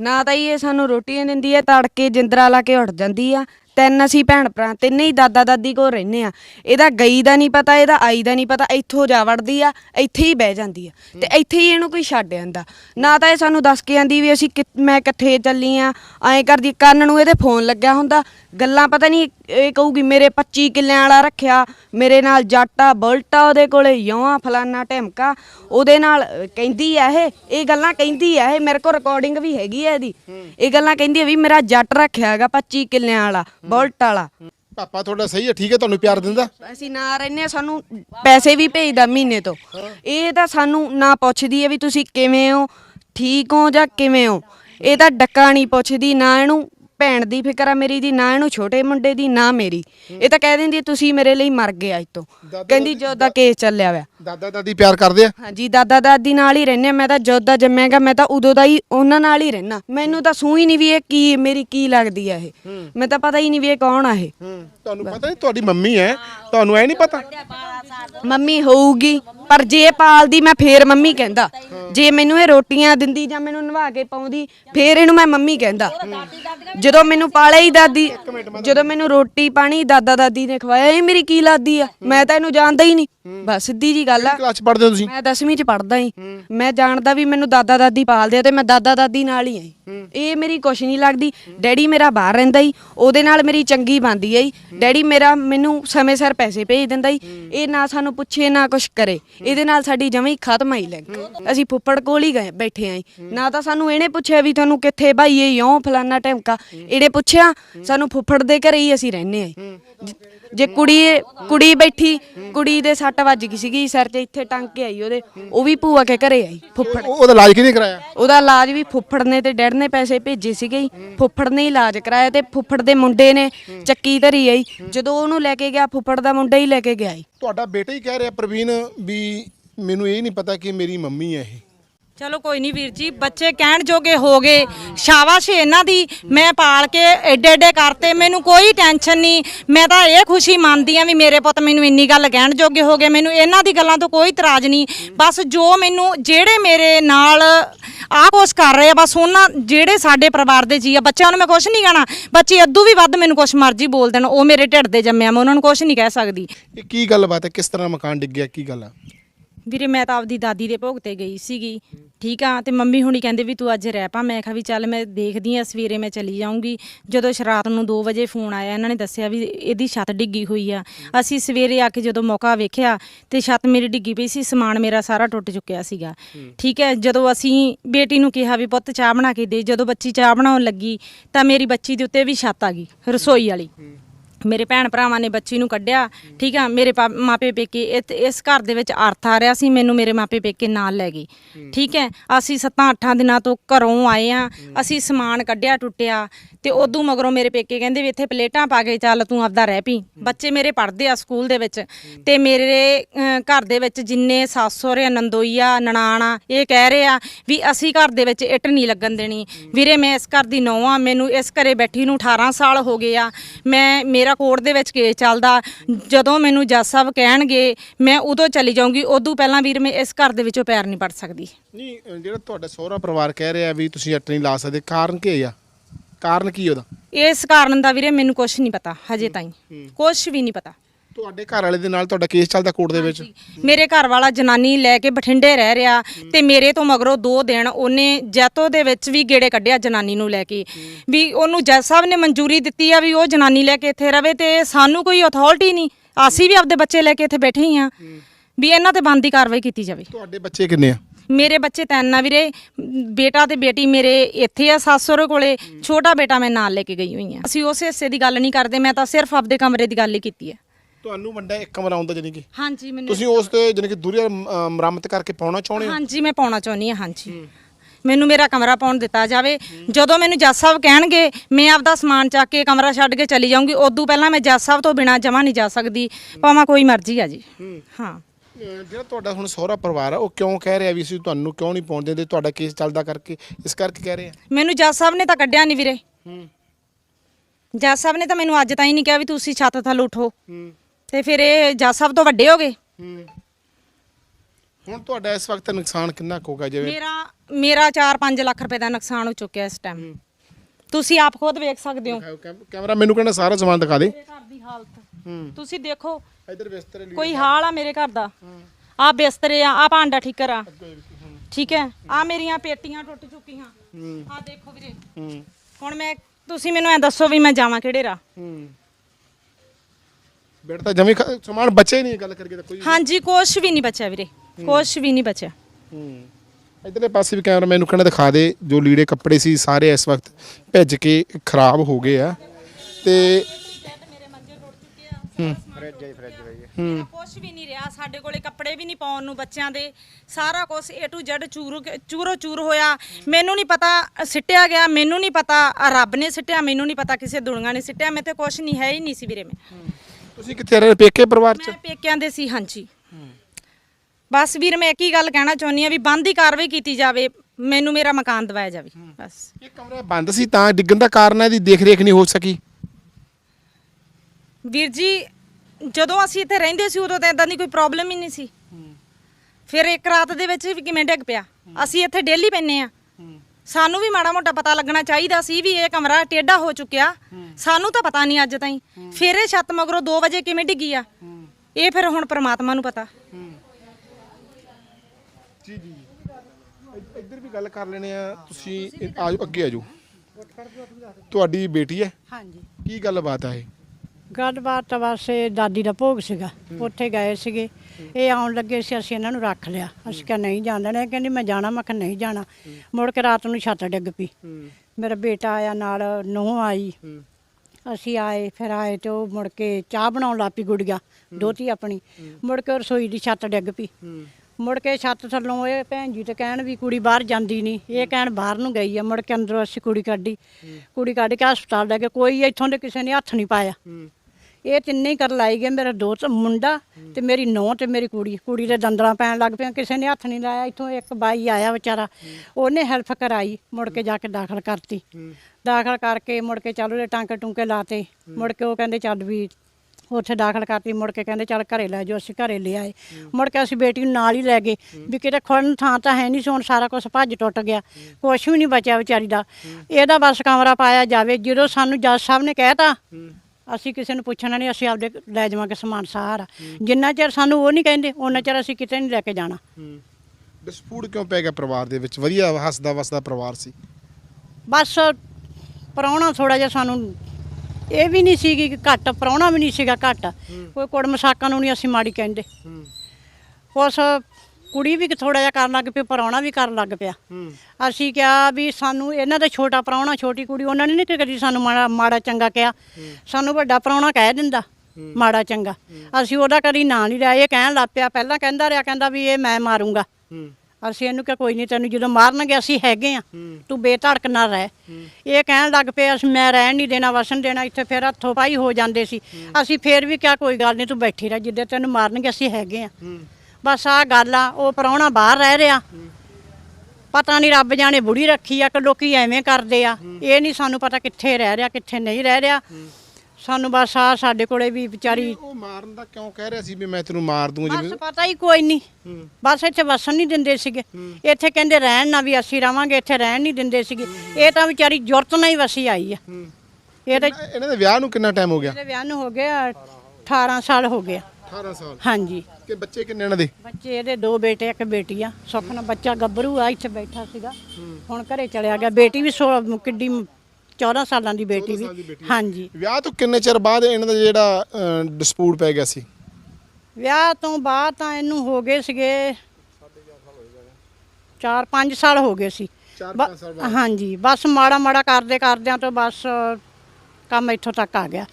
ਨਾ ਤਾਂ ਇਹ ਸਾਨੂੰ ਰੋਟੀਆਂ ਦਿੰਦੀ ਹੈ ਤੜਕੇ ਜਿੰਦਰਾ ਲਾ ਕੇ ਉੱਠ ਜਾਂਦੀ ਆ। ਤਿੰਨ ਅਸੀਂ ਭੈਣ ਭਰਾ ਤਿੰਨੇ ਹੀ ਦਾਦਾ ਦਾਦੀ ਕੋਲ ਰਹਿੰਦੇ ਆ। ਇਹਦਾ ਗਈ ਦਾ ਨਹੀਂ ਪਤਾ ਇਹਦਾ ਆਈ ਦਾ ਨਹੀਂ ਪਤਾ ਇੱਥੋਂ ਜਾ ਵੜਦੀ ਆ ਇੱਥੇ ਹੀ ਬਹਿ ਜਾਂਦੀ ਆ। ਤੇ ਇੱਥੇ ਹੀ ਇਹਨੂੰ ਕੋਈ ਛੱਡ ਜਾਂਦਾ ਨਾ ਤਾਂ ਇਹ ਸਾਨੂੰ ਦੱਸ ਕੇ ਆਂਦੀ ਵੀ ਅਸੀਂ ਕਿ- ਮੈਂ ਕਿੱਥੇ ਚੱਲੀ ਆ ਐਂ ਕਰਦੀ ਕੰਨ ਨੂੰ ਇਹਦੇ ਫੋਨ ਲੱਗਿਆ ਹੁੰਦਾ। ਗੱਲਾਂ ਪਤਾ ਨਹੀਂ ਇਹ ਕਹੂਗੀ ਮੇਰੇ 25 ਕਿੱਲਿਆਂ ਵਾਲਾ ਰੱਖਿਆ ਮੇਰੇ ਨਾਲ ਜਾਟਾ ਬਲਟਾ ਉਹਦੇ ਕੋਲੇ ਯੋਆ ਫਲਾਨਾ ਢਿਮਕਾ। ਉਹਦੇ ਨਾਲ ਕਹਿੰਦੀ ਆ ਇਹ ਇਹ ਗੱਲਾਂ ਕਹਿੰਦੀ ਆ ਇਹ ਮੇਰੇ ਕੋਲ ਰਿਕਾਰਡਿੰਗ ਵੀ ਹੈਗੀ ਆ ਇਹਦੀ। ਇਹ ਗੱਲਾਂ ਕਹਿੰਦੀ ਆ ਵੀ ਮੇਰਾ ਜੱਟ ਰੱਖਿਆ ਹੈਗਾ 25 ਕਿੱਲਿਆਂ ਵਾਲਾ ਬਲਟ ਵਾਲਾ। ਪਾਪਾ ਤੁਹਾਡਾ ਸਹੀ ਹੈ ਠੀਕ ਹੈ ਤੁਹਾਨੂੰ ਪਿਆਰ ਦਿੰਦਾ? ਅਸੀਂ ਨਾ ਰਹਿੰਦੇ ਹਾਂ, ਸਾਨੂੰ ਪੈਸੇ ਵੀ ਭੇਜਦਾ ਮਹੀਨੇ ਤੋਂ। ਇਹ ਤਾਂ ਸਾਨੂੰ ਨਾ ਪੁੱਛਦੀ ਹੈ ਵੀ ਤੁਸੀਂ ਕਿਵੇਂ ਹੋ ਠੀਕ ਹੋ ਜਾਂ ਕਿਵੇਂ ਹੋ। ਇਹ ਤਾਂ ਡੱਕਾ ਨਹੀਂ ਪੁੱਛਦੀ ਨਾ ਇਹਨੂੰ ਭੈਣ ਦੀ ਫਿਕਰ ਆ ਮੇਰੀ ਦੀ ਨਾ ਇਹਨੂੰ ਛੋਟੇ ਮੁੰਡੇ ਦੀ ਨਾ ਮੇਰੀ। ਇਹ ਤਾਂ ਕਹਿ ਦਿੰਦੀ ਹੈ, ਤੁਸੀਂ ਮੇਰੇ ਲਈ ਮਰ ਗਏ ਅੱਜ ਤੋਂ ਕਹਿੰਦੀ ਜੋ ਦਾ ਕੇਸ ਚੱਲਿਆ ਹੋਇਆ ਦਾਦਾ ਦਾਦੀ ਪਿਆਰ ਕਰਦੇ ਆ? ਹਾਂਜੀ ਦਾਦਾ ਦਾਦੀ ਨਾਲ ਹੀ ਰਹਿੰਦੇ ਹਾਂ। ਮੈਂ ਤਾਂ ਜਦੋਂ ਦਾ ਜੰਮਿਆਗਾ ਮੈਂ ਤਾਂ ਉਦੋਂ ਦਾ ਹੀ ਉਹਨਾਂ ਨਾਲ ਹੀ ਰਹਿਣਾ ਮੈਨੂੰ ਤਾਂ ਸੂਹ ਹੀ ਨਹੀਂ ਵੀ ਇਹ ਕੀ ਮੇਰੀ ਕੀ ਲੱਗਦੀ ਆ ਇਹ। ਮੈਂ ਤਾਂ ਪਤਾ ਹੀ ਨਹੀਂ ਵੀ ਇਹ ਕੌਣ ਆ ਇਹ। ਤੁਹਾਨੂੰ ਪਤਾ ਨਹੀਂ ਤੁਹਾਡੀ ਮੰਮੀ ਹੈ। ਤੁਹਾਨੂੰ ਐ ਨਹੀਂ ਪਤਾ? ਮੰਮੀ ਹੋਊਗੀ ਪਰ ਜੇ ਪਾਲਦੀ ਮੈਂ ਫੇਰ ਮੰਮੀ ਕਹਿੰਦਾ। ਜੇ ਮੈਨੂੰ ਇਹ ਰੋਟੀਆਂ ਦਿੰਦੀ ਜਾਂ ਮੈਨੂੰ ਨਵਾ ਕੇ ਪਾਉਂਦੀ ਫੇਰ ਇਹਨੂੰ ਮੈਂ ਮੰਮੀ ਕਹਿੰਦਾ। ਜਦੋਂ ਮੈਨੂੰ ਪਾਲਿਆ ਹੀ ਦਾਦੀ ਜਦੋਂ ਮੈਨੂੰ ਰੋਟੀ ਪਾਣੀ ਦਾਦਾ ਦਾਦੀ ਨੇ ਖਵਾਇਆ ਇਹ ਮੇਰੀ ਕੀ ਲਾਦੀ ਆ? ਮੈਂ ਤਾਂ ਇਹਨੂੰ ਜਾਣਦਾ ਹੀ ਨਹੀਂ। ਬਸ ਸਿੱਧੀ ਜੀ ਗੱਲ ਆ। ਕਲਾਸ ਚ ਪੜ੍ਹਦੇ ਹੋ ਤੁਸੀਂ? ਮੈਂ 10ਵੀਂ ਚ ਪੜਦਾ ਹੀ। ਮੈਂ ਜਾਣਦਾ ਵੀ ਮੈਨੂੰ ਦਾਦਾ ਦਾਦੀ ਪਾਲਦੇ ਆ ਤੇ ਮੈਂ ਦਾਦਾ ਦਾਦੀ ਨਾਲ ਹੀ। ਆਈ ਇਹ ਮੇਰੀ ਕੁਛ ਨਹੀਂ ਲੱਗਦੀ। ਡੈਡੀ ਮੇਰਾ ਬਾਹਰ ਰਹਿੰਦਾ ਹੀ ਉਹਦੇ ਨਾਲ ਮੇਰੀ ਚੰਗੀ ਬਣਦੀ ਆਈ ਡੈਡੀ ਮੇਰਾ ਮੈਨੂੰ ਸਮੇਂ ਸਿਰ ਪੈਸੇ ਭੇਜ ਦਿੰਦਾ ਹੀ। ਇਹ ਨਾ ਸਾਨੂੰ ਪੁੱਛੇ ਨਾ ਕੁਛ ਕਰੇ। ਇਹਦੇ ਨਾਲ ਸਾਡੀ ਜਮਾਂ ਹੀ ਖਤਮ ਆਈ ਲੱਗ ਅਸੀਂ ਫੁੱਫੜ ਕੋਲ ਹੀ ਗਏ ਬੈਠੇ ਆਂ ਨਾ ਤਾਂ ਸਾਨੂੰ ਇਹਨੇ ਪੁੱਛਿਆ ਵੀ ਤੁਹਾਨੂੰ ਕਿੱਥੇ ਭਾਈਏ ਯੋਂ ਫਲਾਨਾ ਟੈਮਕਾ ਇਹਨੇ ਪੁੱਛਿਆ ਸਾਨੂੰ ਫੁੱਫੜ ਦੇ ਘਰੇ ਹੀ ਅਸੀਂ ਰਹਿੰਦੇ ਆਂ। ਜੇ ਕੁੜੀ ਕੁੜੀ ਬੈਠੀ ਕੁੜੀ ਦੇ ਸੱਟ ਵੱਜ ਗਈ ਸੀਗੀ ਸਿਰ 'ਚ ਇੱਥੇ ਟੰਗ ਕੇ ਆਈ ਉਹਦੇ ਉਹ ਵੀ ਭੂਆ ਕੇ ਘਰੇ ਆਈ ਫੁੱਫੜ ਉਹ- ਉਹਦਾ ਇਲਾਜ ਕਿਹਨੇ ਕਰਾਇਆ ਉਹਦਾ ਇਲਾਜ ਵੀ ਫੁੱਫੜ ਨੇ ਤੇ ਡੈਡ ਨੇ ਪੈਸੇ ਭੇਜੇ ਸੀਗੇ। ਫੁੱਫੜ ਨੇ ਇਲਾਜ ਕਰਾਇਆ ਤੇ ਫੁੱਫੜ ਦੇ ਮੁੰਡੇ ਨੇ ਚੱਕੀ ਧਰੀ ਆਈ ਜਦੋਂ ਉਹਨੂੰ ਲੈ ਕੇ ਗਿਆ ਫੁੱਫੜ ਦਾ ਮੁੰਡਾ ਹੀ ਲੈ ਕੇ ਗਿਆ ਈ। ਤੁਹਾਡਾ ਬੇਟਾ ਹੀ ਕਹਿ ਰਿਹਾ ਪ੍ਰਵੀਨ ਵੀ ਮੈਨੂੰ ਇਹ ਨਹੀਂ ਪਤਾ ਕਿ ਮੇਰੀ ਮੰਮੀ ਹੈ ਇਹ ਚਲੋ ਕੋਈ ਨਹੀਂ ਵੀਰ ਜੀ, ਬੱਚੇ ਕਹਿਣ ਜੋਗੇ ਹੋ ਗਏ। ਸ਼ਾਬਾਸ਼ ਇਹਨਾਂ ਦੀ। ਮੈਂ ਪਾਲ ਕੇ ਐਡੇ ਐਡੇ ਕਰਤੇ, ਮੈਨੂੰ ਕੋਈ ਟੈਨਸ਼ਨ ਨਹੀਂ। ਮੈਂ ਤਾਂ ਇਹ ਖੁਸ਼ੀ ਮੰਨਦੀ ਆ ਵੀ ਮੇਰੇ ਪੁੱਤ ਮੈਨੂੰ ਇੰਨੀ ਗੱਲ ਕਹਿਣ ਜੋਗੇ ਹੋ ਗਏ। ਮੈਨੂੰ ਇਹਨਾਂ ਦੀ ਗੱਲਾਂ ਤੋਂ ਕੋਈ ਇਤਰਾਜ਼ ਨਹੀਂ। ਬਸ ਜੋ ਮੈਨੂੰ, ਜਿਹੜੇ ਮੇਰੇ ਨਾਲ ਆਹ ਕੁਛ ਕਰ ਰਹੇ ਆ, ਬਸ ਉਹਨਾਂ, ਜਿਹੜੇ ਸਾਡੇ ਪਰਿਵਾਰ ਦੇ ਜੀ ਆ, ਬੱਚਿਆਂ ਨੂੰ ਮੈਂ ਕੁਛ ਨਹੀਂ ਕਹਿਣਾ। ਬੱਚੇ ਅੱਧੂ ਵੀ ਵੱਧ ਮੈਨੂੰ ਕੁਛ ਮਰਜ਼ੀ ਬੋਲ ਦੇਣ। ਉਹ ਮੇਰੇ ਢਿੱਡ ਦੇ ਜੰਮਿਆ, ਮੈਂ ਉਹਨਾਂ ਨੂੰ ਕੁਛ ਨਹੀਂ ਕਹਿ ਸਕਦੀ। ਇਹ ਕੀ ਗੱਲਬਾਤ ਹੈ? ਕਿਸ ਤਰ੍ਹਾਂ ਮਕਾਨ ਡਿੱਗਿਆ? ਕੀ ਗੱਲ ਆ? ਵੀਰੇ ਮੈਂ ਤਾਂ ਆਪਦੀ ਦਾਦੀ ਦੇ ਭੋਗ ਤੇ ਗਈ ਸੀਗੀ। ਠੀਕ ਆ, ਤੇ ਮੰਮੀ ਹੁਣੀ ਕਹਿੰਦੇ ਵੀ ਤੂੰ ਅੱਜ ਰਹਿ ਪਾ। ਮੈਂ ਕਿਹਾ ਵੀ ਚੱਲ ਮੈਂ ਦੇਖਦੀ ਆ, ਸਵੇਰੇ ਮੈਂ ਚਲੀ ਜਾਊਂਗੀ। ਜਦੋਂ ਸ਼ਰਾਤ ਨੂੰ 2 ਵਜੇ ਫੋਨ ਆਇਆ, ਇਹਨਾਂ ਨੇ ਦੱਸਿਆ ਵੀ ਇਹਦੀ ਛੱਤ ਡਿੱਗੀ ਹੋਈ ਆ। ਅਸੀਂ ਸਵੇਰੇ ਆ ਕੇ ਜਦੋਂ ਮੌਕਾ ਵੇਖਿਆ, ਤੇ ਛੱਤ ਮੇਰੀ ਡਿੱਗੀ ਪਈ ਸੀ, ਸਮਾਨ ਮੇਰਾ ਸਾਰਾ ਟੁੱਟ ਚੁੱਕਿਆ ਸੀਗਾ। ਠੀਕ ਹੈ, ਜਦੋਂ ਅਸੀਂ ਬੇਟੀ ਨੂੰ ਕਿਹਾ ਵੀ ਪੁੱਤ ਚਾਹ ਬਣਾ ਕੇ ਦੇ, ਜਦੋਂ ਬੱਚੀ ਚਾਹ ਬਣਾਉਣ ਲੱਗੀ, ਤਾਂ ਮੇਰੀ ਬੱਚੀ ਦੇ ਉੱਤੇ ਵੀ ਛੱਤ ਆ ਗਈ, ਰਸੋਈ ਵਾਲੀ। ਮੇਰੇ ਭੈਣ ਭਰਾਵਾਂ ਨੇ ਬੱਚੀ ਨੂੰ ਕੱਢਿਆ ਠੀਕ ਆ ਮੇਰੇ ਪਾ- ਮਾਪੇ ਪੇਕੇ ਇਹ- ਇਸ ਘਰ ਦੇ ਵਿੱਚ ਅਰਥ ਆ ਰਿਹਾ ਸੀ ਮੈਨੂੰ ਮੇਰੇ ਮਾਪੇ ਪੇਕੇ ਨਾਲ ਲੈ ਗਏ ਠੀਕ ਹੈ ਅਸੀਂ 7-8 ਦਿਨਾਂ ਤੋਂ ਘਰੋਂ ਆਏ ਆ ਅਸੀਂ ਸਮਾਨ ਕੱਢਿਆ ਟੁੱਟਿਆ ਤੇ ਉਦੋਂ ਮਗਰੋਂ ਮੇਰੇ ਪੇਕੇ ਕਹਿੰਦੇ ਵੀ ਇੱਥੇ ਪਲੇਟਾਂ ਪਾ ਕੇ ਚੱਲ ਤੂੰ ਆਪਦਾ ਰਹਿ ਪੀ ਬੱਚੇ ਮੇਰੇ ਪੜ੍ਹਦੇ ਆ ਸਕੂਲ ਦੇ ਵਿੱਚ ਤੇ ਮੇਰੇ ਅਹ, ਘਰ ਦੇ ਵਿੱਚ ਜਿੰਨੇ ਸੱਸ ਸਹੁਰੇ ਆ ਨੰਦੋਈਆ ਨਨਾਣਾ ਇਹ ਕਹਿ ਰਹੇ ਆ ਵੀ ਅਸੀਂ ਘਰ ਦੇ ਵਿੱਚ ਇੱਟ ਨਹੀਂ ਲੱਗਣ ਦੇਣੀ ਵੀਰੇ ਮੈਂ ਇਸ ਘਰ ਦੀ ਨੌਂ ਆ ਮੈਨੂੰ ਇਸ ਘਰੇ ਬੈਠੀ ਨੂੰ 18 ਸਾਲ ਹੋ ਗਏ ਆ ਮੈਂ ਮੇਰਾ ਕੋਰਟ ਦੇ ਵਿੱਚ ਕੇਸ ਚੱਲਦਾ ਜਦੋਂ ਮੈਨੂੰ ਜੱਜ ਸਾਹਿਬ ਕਹਿਣਗੇ ਮੈਂ ਉਦੋਂ ਚਲੀ ਜਾਊਂਗੀ ਉਦੋਂ ਪਹਿਲਾਂ ਵੀਰ ਮੈਂ ਇਸ ਘਰ ਦੇ ਵਿੱਚੋਂ ਪੈਰ ਨਹੀਂ ਪੜ ਸਕਦੀ। ਨਹੀਂ ਜਿਹੜਾ ਤੁਹਾਡਾ ਸਹੁਰਾ ਪਰਿਵਾਰ ਕਹਿ ਰਿਹਾ ਵੀ ਤੁਸੀਂ ਅੱਟ ਨਹੀਂ ਲਾ ਸਕਦੇ ਕਾਰਨ ਕੀ ਆ? ਕਾਰਨ ਕੀ ਉਹਦਾ? ਇਸ ਕਾਰਨ ਦਾ ਵੀਰੇ ਮੈਨੂੰ ਕੁਝ ਨਹੀਂ ਪਤਾ ਹਜੇ ਤਾਈਂ। ਕੁਝ ਵੀ ਨਹੀਂ ਪਤਾ। ਤੁਹਾਡੇ ਘਰ ਵਾਲੇ ਦੇ ਨਾਲ ਤੁਹਾਡਾ ਕੇਸ ਚੱਲਦਾ ਕੋਰਟ ਦੇ ਵਿੱਚ? ਮੇਰੇ ਘਰ ਵਾਲਾ ਜਨਾਨੀ ਲੈ ਕੇ ਬਠਿੰਡੇ ਰਹਿ ਰਿਹਾ ਤੇ ਮੇਰੇ ਤੋਂ ਮਗਰੋਂ ਦੋ ਦਿਨ ਉਹਨੇ ਜੈਤੋ ਦੇ ਵਿੱਚ ਵੀ ਗੇੜੇ ਕੱਢਿਆ ਜਨਾਨੀ ਨੂੰ ਲੈ ਕੇ। ਵੀ ਉਹਨੂੰ ਜੱਜ ਸਾਹਿਬ ਨੇ ਮਨਜ਼ੂਰੀ ਦਿੱਤੀ ਆ ਵੀ ਉਹ ਜਨਾਨੀ ਲੈ ਕੇ ਇੱਥੇ ਰਵੇ ਤੇ ਸਾਨੂੰ ਕੋਈ ਅਥਾਰਟੀ ਨਹੀਂ। ਅਸੀਂ ਵੀ ਆਪਦੇ ਬੱਚੇ ਲੈ ਕੇ ਇੱਥੇ ਬੈਠੇ ਹੀ ਆ। ਵੀ ਇਹਨਾਂ ਤੇ ਬੰਦੀ ਕਾਰਵਾਈ ਕੀਤੀ ਜਾਵੇ। ਤੁਹਾਡੇ ਬੱਚੇ ਕਿੰਨੇ ਆ? ਮੇਰੇ ਬੱਚੇ ਤਿੰਨ ਆ ਵੀਰੇ। ਬੇਟਾ ਤੇ ਬੇਟੀ ਮੇਰੇ ਇੱਥੇ ਆ ਸੱਸੁਰ ਕੋਲੇ। ਛੋਟਾ ਬੇਟਾ ਮੈਂ ਨਾਲ ਲੈ ਕੇ ਗਈ ਹੋਈ ਆ। ਅਸੀਂ ਉਸ ਹਿੱਸੇ ਦੀ ਗੱਲ ਨਹੀਂ ਕਰਦੇ ਮੈਂ ਤਾਂ ਸਿਰਫ ਆਪਦੇ ਕਮਰੇ ਦੀ ਗੱਲ ਹੀ ਕੀਤੀ ਹੈ ਤੁਹਾਨੂੰ ਵੱਡਾ ਇੱਕ ਕਮਰਾ ਆਉਂਦਾ ਜਾਨੀ ਕਿ? ਹਾਂਜੀ ਮੈਨੂੰ ਤੁਸੀਂ ਉਸ ਤੇ ਜਾਨੀ ਕਿ ਦੂਰੀ ਮੁਰੰਮਤ ਕਰਕੇ ਪਾਉਣਾ ਚਾਹੁੰਦੇ ਹੋ? ਹਾਂਜੀ ਮੈਂ ਪਾਉਣਾ ਚਾਹੁੰਦੀ ਹਾਂ ਹਾਂਜੀ। ਮੈਨੂੰ ਮੇਰਾ ਕਮਰਾ ਪਾਉਣ ਦਿੱਤਾ ਜਾਵੇ। ਜਦੋਂ ਮੈਨੂੰ ਜੱਜ ਸਾਹਿਬ ਕਹਿਣਗੇ ਮੈਂ ਆਪਦਾ ਸਮਾਨ ਚੱਕ ਕੇ ਕਮਰਾ ਛੱਡ ਕੇ ਚਲੀ ਜਾਊਂਗੀ ਉਦੋਂ ਪਹਿਲਾਂ ਮੈਂ ਜੱਜ ਸਾਹਿਬ ਤੋਂ ਬਿਨਾ ਜਮਾ ਨਹੀਂ ਜਾ ਸਕਦੀ। ਭਾਵੇਂ ਕੋਈ ਮਰਜ਼ੀ ਆ ਜੀ। ਹਾਂ। ਜਿਹੜਾ ਤੁਹਾਡਾ ਹੁਣ ਸਹੁਰਾ ਪਰਿਵਾਰ ਆ ਉਹ ਕਿਉਂ ਕਹਿ ਰਿਹਾ ਵੀ ਅਸੀਂ ਤੁਹਾਨੂੰ ਕਿਉਂ ਨਹੀਂ ਪਾਉਣ ਦਿੰਦੇ? ਤੁਹਾਡਾ ਕੇਸ ਚੱਲਦਾ ਕਰਕੇ ਇਸ ਕਰਕੇ ਕਹਿ ਰਹੇ ਆ? ਮੈਨੂੰ ਜੱਜ ਸਾਹਿਬ ਨੇ ਤਾਂ ਕੱਢਿਆ ਨਹੀਂ ਵੀਰੇ। ਹੂੰ। ਜੱਜ ਸਾਹਿਬ ਨੇ ਤਾਂ ਮੈਨੂੰ ਅੱਜ ਤਾਈਂ ਨਹੀਂ ਕਿਹਾ ਵੀ ਤੁਸੀਂ ਛੱਤ ਥੱਲੇ ਉਠੋ। ਹੂੰ। ਤੇ ਫਿਰ ਇਹ ਜੱਜ ਸਾਹਿਬ ਤੋਂ ਵੱਡੇ ਹੋ ਗਏ। ਹੂੰ। ਹੁਣ ਤੁਹਾਡਾ ਇਸ ਵਕਤ ਨੁਕਸਾਨ ਕਿੰਨਾ ਕੁ ਹੋਗਾ ਜਿਵੇਂ ਮੇਰਾ ਮੇਰਾ 4-5 ਲੱਖ ਰੁਪਏ ਦਾ ਨੁਕਸਾਨ ਹੋ ਚੁੱਕਿਆ ਇਸ ਟਾਈਮ ਤੁਸੀਂ ਆਪ ਖੁਦ ਵੇਖ ਸਕਦੇ ਹੋ। ਕੈਮ- ਕੈਮਰਾ ਮੈਨੂੰ ਕਹਿੰਦਾ ਸਾਰਾ ਸਮਾਨ ਦਿਖਾ ਦੇ। ਮੇਰੇ ਘਰ ਦੀ ਹਾਲਤ। ਹੂੰ। ਤੁਸੀਂ ਦੇਖੋ ਇਧਰ ਬਿਸਤਰੇ ਲਈ ਕੋਈ ਹਾਲ ਆ ਮੇਰੇ ਘਰ ਦਾ। ਆ ਬਿਸਤਰੇ ਆ ਆ ਭਾਂਡਾ ਠੀਕਰ ਆ। ਠੀਕ ਹੈ? ਆ ਮੇਰੀਆਂ ਪੇਟੀਆਂ ਟੁੱਟ ਚੁੱਕੀਆਂ। ਹੂੰ। ਆ ਦੇਖੋ ਵੀਰੇ। ਹੂੰ। ਹੁਣ ਮੈਂ ਤੁਸੀਂ ਮੈਨੂੰ ਐ ਦੱਸੋ ਵੀ ਮੈਂ ਜਾਵਾਂ ਕਿਹੜੇ ਰਾਹ? ਹੂੰ। ਬੇਟਾ ਤਾਂ ਜਮੀ ਖ- ਸਮਾਨ ਬਚੇ ਹੀ ਨਹੀਂ ਗੱਲ ਕਰਕੇ ਤਾਂ ਕੋਈ ਹਾਂਜੀ ਕੁਛ ਵੀ ਨਹੀਂ ਬਚਿਆ ਵੀਰੇ। ਕੁਛ ਵੀ ਨਹੀਂ ਬਚਿਆ। ਹੂੰ। ਇਧਰਲੇ ਪਾਸੇ ਵੀ ਕੈਮਰਾ ਮੈਨੂੰ ਕਹਿੰਦਾ ਦਿਖਾ ਦੇ ਜੋ ਲੀੜੇ ਕੱਪੜੇ ਸੀ ਸਾਰੇ ਇਸ ਵਕਤ ਭਿੱਜ ਕੇ ਖਰਾਬ ਹੋ ਗਏ ਆ। ਤੇ ਹੂੰ। ਕੁਛ ਵੀ ਨਹੀਂ ਰਿਹਾ। ਸਾਡੇ ਕੋਲੇ ਕੱਪੜੇ ਵੀ ਨਹੀਂ ਪਾਉਣ ਨੂੰ ਬੱਚਿਆਂ ਦੇ। ਸਾਰਾ ਕੁਝ A to Z ਚੂਰੋ ਚੂਰੋ ਚੂਰ ਹੋਇਆ। ਮੈਨੂੰ ਨਹੀਂ ਪਤਾ ਸਿੱਟਿਆ ਗਿਆ ਮੈਨੂੰ ਨਹੀਂ ਪਤਾ। ਰੱਬ ਨੇ ਸਿੱਟਿਆ ਮੈਨੂੰ ਨਹੀਂ ਪਤਾ ਕਿਸੇ ਦੁਨੀਆ ਨੇ ਸਿੱਟਿਆ। ਮੈਂ ਤੇ ਕੁਛ ਨਹੀਂ ਹੈ ਹੀ ਨਹੀਂ ਸੀ ਵੀਰੇ ਮੈਂ। ਤੁਸੀਂ ਕਿੱਥੇ ਰਹੇ ਪੇਕੇ ਪਰਿਵਾਰ ਚ? ਮੈਂ ਪੇਕਿਆਂ ਦੇ ਸੀ ਹਾਂਜੀ। ਬਸ ਵੀਰ ਮੈਂ ਇੱਕ ਹੀ ਗੱਲ ਕਹਿਣਾ ਚਾਹੁੰਦੀ ਆ ਵੀ ਬੰਦ ਹੀ ਕਾਰਵਾਈ ਕੀਤੀ ਜਾਵੇ ਮੈਨੂੰ ਮੇਰਾ ਮਕਾਨ ਦਿਵਾਇਆ ਜਾਵੇ ਬਸ। ਇਹ ਕਮਰਾ ਬੰਦ ਸੀ ਤਾਂ ਡਿੱਗਣ ਦਾ ਕਾਰਨ ਹੈ ਇਹਦੀ ਦੇਖ ਰੇਖ ਨਹੀਂ ਹੋ ਸਕੀ? ਵੀਰ ਜੀ ਜਦੋਂ ਅਸੀਂ ਇੱਥੇ ਰਹਿੰਦੇ ਸੀ ਉਦੋਂ ਤਾਂ ਇਦਾਂ ਦੀ ਕੋਈ ਪ੍ਰੋਬਲਮ ਹੀ ਨਹੀਂ ਸੀ। ਫਿਰ ਇੱਕ ਰਾਤ ਦੇ ਵਿੱਚ ਵੀ ਕਿਵੇਂ ਡਿੱਗ ਪਿਆ? ਅਸੀਂ ਇੱਥੇ ਡੇਲੀ ਪੈਨੇ ਆ ਸਾਨੂੰ ਵੀ ਮਾੜਾ ਮੋਟਾ ਪਤਾ ਲੱਗਣਾ ਚਾਹੀਦਾ ਸੀ ਵੀ ਇਹ ਕਮਰਾ ਟੇਢਾ ਹੋ ਚੁੱਕਿਆ। ਸਾਨੂੰ ਤਾਂ ਪਤਾ ਨਹੀਂ ਅੱਜ ਤਾਈਂ। ਫਿਰ ਇਹ ਛੱਤ ਮਗਰੋਂ 2 ਵਜੇ ਕਿਵੇਂ ਡਿੱਗੀ ਆ? ਇਹ ਫਿਰ ਹੁਣ ਪ੍ਰਮਾਤਮਾ ਨੂੰ ਪਤਾ। ਜੀ ਜੀ। ਇੱਧਰ ਵੀ ਗੱਲ ਕਰ ਲੈਣੇ ਆ। ਤੁਸੀਂ ਇਹ- ਆਜੋ ਅੱਗੇ ਆਜੋ। ਤੁਹਾਡੀ ਬੇਟੀ ਹੈ? ਹਾਂਜੀ। ਕੀ ਗੱਲਬਾਤ ਹੈ ਇਹ? ਗੱਲਬਾਤ ਤਾਂ ਬਸ ਇਹ ਦਾਦੀ ਦਾ ਭੋਗ ਸੀਗਾ। ਉੱਥੇ ਗਏ ਸੀਗੇ। ਇਹ ਆਉਣ ਲੱਗੇ ਸੀ, ਅਸੀਂ ਇਹਨਾਂ ਨੂੰ ਰੱਖ ਲਿਆ। ਅਸੀਂ ਕਿਹਾ ਨਹੀਂ ਜਾਣ ਨੇ। ਕਹਿੰਦੀ ਮੈਂ ਜਾਣਾ। ਮੈਂ ਕਿਹਾ ਨਹੀਂ ਜਾਣਾ। ਮੁੜ ਕੇ ਰਾਤ ਨੂੰ ਛੱਤ ਡਿੱਗ ਪਈ। ਮੇਰਾ ਬੇਟਾ ਆਇਆ ਨਾਲ, ਨੂੰਹ ਆਈ। ਅਸੀਂ ਆਏ, ਫਿਰ ਆਏ ਤੇ ਉਹ ਮੁੜ ਕੇ ਚਾਹ ਬਣਾਉਣ ਲੱਗ ਪਈ ਗੁੜੀਆ ਦੋਤੀ ਆਪਣੀ। ਮੁੜ ਕੇ ਰਸੋਈ ਦੀ ਛੱਤ ਡਿੱਗ ਪਈ। ਮੁੜ ਕੇ ਛੱਤ ਥੱਲੋਂ ਇਹ ਭੈਣ ਜੀ ਤੇ ਕਹਿਣ ਵੀ ਕੁੜੀ ਬਾਹਰ ਜਾਂਦੀ ਨਹੀਂ। ਇਹ ਕਹਿਣ ਬਾਹਰ ਨੂੰ ਗਈ ਆ। ਮੁੜ ਕੇ ਅੰਦਰੋਂ ਅਸੀਂ ਕੁੜੀ ਕੱਢੀ। ਕੁੜੀ ਕੱਢ ਕੇ ਹਸਪਤਾਲ ਲੈ ਕੇ ਕੋਈ ਇੱਥੋਂ ਦੇ ਕਿਸੇ ਨੇ ਹੱਥ ਨਹੀਂ ਪਾਇਆ। ਇਹ ਤਿੰਨੇ ਹੀ ਕਰ ਲਾਈ ਗਏ ਮੇਰਾ ਦੋਸਤ, ਮੁੰਡਾ ਤੇ ਮੇਰੀ ਨੂੰਹ ਤੇ ਮੇਰੀ ਕੁੜੀ। ਕੁੜੀ ਦੇ ਦੰਦਲਾਂ ਪੈਣ ਲੱਗ ਪਿਆ ਕਿਸੇ ਨੇ ਹੱਥ ਨਹੀਂ ਲਾਇਆ। ਇੱਥੋਂ ਇੱਕ ਬਾਈ ਆਇਆ ਵਿਚਾਰਾ, ਉਹਨੇ ਹੈਲਪ ਕਰਾਈ, ਮੁੜ ਕੇ ਜਾ ਕੇ ਦਾਖਲ ਕਰਤੀ। ਦਾਖਲ ਕਰਕੇ ਮੁੜ ਕੇ ਚੱਲ ਉਹਦੇ ਟਾਂਕੇ ਟੁੰਕੇ ਲਾਤੇ। ਮੁੜ ਕੇ ਉਹ ਕਹਿੰਦੇ, ਚੱਲ ਵੀ ਉੱਥੇ ਦਾਖਲ ਕਰਤੀ। ਮੁੜ ਕੇ ਕਹਿੰਦੇ, ਚੱਲ ਘਰੇ ਲੈ ਜਾਓ, ਅਸੀਂ ਘਰੇ ਲਿਆਏ ਮੁੜ ਕੇ ਅਸੀਂ ਬੇਟੀ ਨੂੰ ਨਾਲ ਹੀ ਲੈ ਗਏ। ਵੀ ਕਿਤੇ ਖੜਨ ਥਾਂ ਤਾਂ ਹੈ ਨਹੀਂ ਸੀ ਸਾਰਾ ਕੁਝ ਭੱਜ ਟੁੱਟ ਗਿਆ। ਕੁਛ ਵੀ ਨਹੀਂ ਬਚਿਆ ਵਿਚਾਰੀ ਦਾ। ਇਹਦਾ ਬਸ ਕਮਰਾ ਪਾਇਆ ਜਾਵੇ। ਜਦੋਂ ਸਾਨੂੰ ਜੱਜ ਸਾਹਿਬ ਨੇ ਕਹਿਤਾ ਅਸੀਂ ਕਿਸੇ ਨੂੰ ਪੁੱਛਣਾ ਨਹੀਂ ਅਸੀਂ ਆਪਦੇ ਲੈ ਜਾਵਾਂਗੇ ਸਮਾਨ ਸਾਰਾ। ਜਿੰਨਾ ਚਿਰ ਸਾਨੂੰ ਉਹ ਨਹੀਂ ਕਹਿੰਦੇ ਉਹਨਾਂ ਚਿਰ ਅਸੀਂ ਕਿਤੇ ਨਹੀਂ ਲੈ ਕੇ ਜਾਣਾ। ਡਿਸਪੂਟ ਕਿਉਂ ਪੈ ਗਿਆ ਪਰਿਵਾਰ ਦੇ ਵਿੱਚ? ਵਧੀਆ ਹੱਸਦਾ ਵਸਦਾ ਪਰਿਵਾਰ ਸੀ। ਬਸ ਪ੍ਰਾਹੁਣਾ ਥੋੜਾ ਜਿਹਾ ਸਾਨੂੰ ਇਹ ਵੀ ਨਹੀਂ ਸੀ ਕਿ ਘੱਟ ਪ੍ਰਾਹੁਣਾ ਵੀ ਨਹੀਂ ਸੀਗਾ ਘੱਟ। ਕੋਈ ਕੁੜ ਮਸਾਕਾਂ ਨੂੰ ਨਹੀਂ ਅਸੀਂ ਮਾੜੀ ਕਹਿੰਦੇ। ਉਸ ਕੁੜੀ ਵੀ ਥੋੜਾ ਜਿਹਾ ਕਰਨ ਲੱਗ ਪਈ ਪ੍ਰਾਹੁਣਾ ਵੀ ਕਰਨ ਲੱਗ ਪਿਆ। ਅਸੀਂ ਕਿਹਾ ਵੀ ਸਾਨੂੰ ਇਹਨਾਂ ਦਾ ਛੋਟਾ ਪ੍ਰਾਹੁਣਾ ਛੋਟੀ ਕੁੜੀ ਉਹਨਾਂ ਨੇ ਨਹੀਂ ਕਦੀ ਸਾਨੂੰ ਮਾੜਾ ਮਾੜਾ ਚੰਗਾ ਕਿਹਾ। ਸਾਨੂੰ ਵੱਡਾ ਪ੍ਰਾਹੁਣਾ ਕਹਿ ਦਿੰਦਾ ਮਾੜਾ ਚੰਗਾ। ਅਸੀਂ ਉਹਦਾ ਕਦੀ ਨਾਂ ਨਹੀਂ ਲਿਆ ਇਹ ਕਹਿਣ ਲੱਗ ਪਿਆ ਪਹਿਲਾਂ ਕਹਿੰਦਾ ਰਿਹਾ ਕਹਿੰਦਾ ਵੀ ਇਹ ਮੈਂ ਮਾਰੂੰਗਾ। ਅਸੀਂ ਇਹਨੂੰ ਕਿਹਾ ਕੋਈ ਨਹੀਂ ਤੈਨੂੰ ਜਦੋਂ ਮਾਰਨਗੇ ਅਸੀਂ ਹੈਗੇ ਆ। ਤੂੰ ਬੇਧੜਕ ਨਾ ਰਹਿ। ਇਹ ਕਹਿਣ ਲੱਗ ਪਏ ਅਸੀਂ ਮੈਂ ਰਹਿਣ ਨਹੀਂ ਦੇਣਾ ਵਸਣ ਦੇਣਾ ਇੱਥੇ ਫਿਰ ਹੱਥੋਂ ਪਾਈ ਹੋ ਜਾਂਦੇ ਸੀ। ਅਸੀਂ ਫੇਰ ਵੀ ਕਿਹਾ ਕੋਈ ਗੱਲ ਨਹੀਂ ਤੂੰ ਬੈਠੀ ਰਹਿ ਜਿੱਦੇ ਤੈਨੂੰ ਮਾਰਨਗੇ ਅਸੀਂ ਹੈਗੇ ਆ। ਬਸ ਆਹ ਗੱਲ ਆ ਉਹ ਪ੍ਰਾਹੁਣਾ ਬਾਹਰ ਰਹਿ ਰਿਹਾ। ਪਤਾ ਨਹੀਂ ਰੱਬ ਜਾਣੇ ਬੁੜੀ ਰੱਖੀ ਆ ਕਿ ਲੋਕੀ ਐਵੇਂ ਕਰਦੇ ਆ। ਇਹ ਨਹੀਂ ਸਾਨੂੰ ਪਤਾ ਕਿੱਥੇ ਰਹਿ ਰਿਹਾ ਕਿੱਥੇ ਨਹੀਂ ਰਹਿ ਰਿਹਾ। ਸਾਨੂੰ ਬਸ ਆ ਸਾਡੇ ਕੋਲੇ ਵੀ ਵਿਚਾਰੀ ਉਹ ਮਾਰਨ ਦਾ ਕਿਉਂ ਕਹਿ ਰਿਹਾ ਸੀ ਵੀ ਮੈਂ ਤੈਨੂੰ ਮਾਰ ਦੂੰਗਾ ਬਸ ਜਿਵੇਂ ਪਤਾ ਹੀ ਕੋਈ ਨਹੀਂ ਬਸ ਇੱਥੇ ਵਸਣ ਨਹੀਂ ਦਿੰਦੇ ਸੀਗੇ। ਇੱਥੇ ਕਹਿੰਦੇ ਰਹਿਣ ਨਾ ਵੀ ਅਸੀਂ ਰਵਾਂਗੇ ਇੱਥੇ ਰਹਿਣ ਨਹੀਂ ਦਿੰਦੇ ਸੀਗੇ। ਇਹ ਤਾਂ ਵਿਚਾਰੀ ਜ਼ੁਰਤ ਨਾਲ ਹੀ ਵਸੀ ਆਈ ਆ। ਇਹ ਤਾਂ ਇਹਨਾਂ ਦੇ ਵਿਆਹ ਨੂੰ ਕਿੰਨਾ ਟਾਈਮ ਹੋ ਗਿਆ? ਇਹਦੇ ਵਿਆਹ ਨੂੰ ਹੋ ਗਿਆ 18 ਸਾਲ ਹੋ ਗਿਆ। 18 ਸਾਲ। ਹਾਂਜੀ। ਕਿ ਬੱਚੇ ਕਿੰਨੇ ਇਹਨਾਂ ਦੇ? ਬੱਚੇ ਇਹਦੇ ਦੋ ਬੇਟੇ ਇੱਕ ਬੇਟੀ ਆ। ਸੁੱਖ ਨਾਲ ਬੱਚਾ ਗੱਭਰੂ ਆ ਇੱਥੇ ਬੈਠਾ ਸੀਗਾ। ਹੁਣ ਘਰੇ ਚਲਿਆ ਗਿਆ। ਬੇਟੀ ਵੀ ਸੋ- ਕਿੱਡੀ 14 ਸਾਲਾਂ ਦੀ ਬੇਟੀ ਵੀ। ਹਾਂਜੀ। ਵਿਆਹ ਤੋਂ ਕਿੰਨੇ ਚਿਰ ਬਾਅਦ ਇਹਨਾਂ ਦਾ ਜਿਹੜਾ ਡਿਸਪੂਟ ਪੈ ਗਿਆ ਸੀ? ਵਿਆਹ ਤੋਂ ਬਾਅਦ ਤਾਂ ਇਹਨੂੰ ਹੋ ਗਏ ਸੀਗੇ 4-5 ਸਾਲ ਹੋ ਗਏ ਸੀ। ਸਾਲ ਬਾਅਦ। ਹਾਂਜੀ। ਬਸ ਮਾੜਾ ਮਾੜਾ ਕਰਦੇ ਕਰਦਿਆਂ ਤੋਂ ਬਸ ਕੰਮ ਇੱਥੋਂ ਤੱਕ ਆ ਗਿਆ।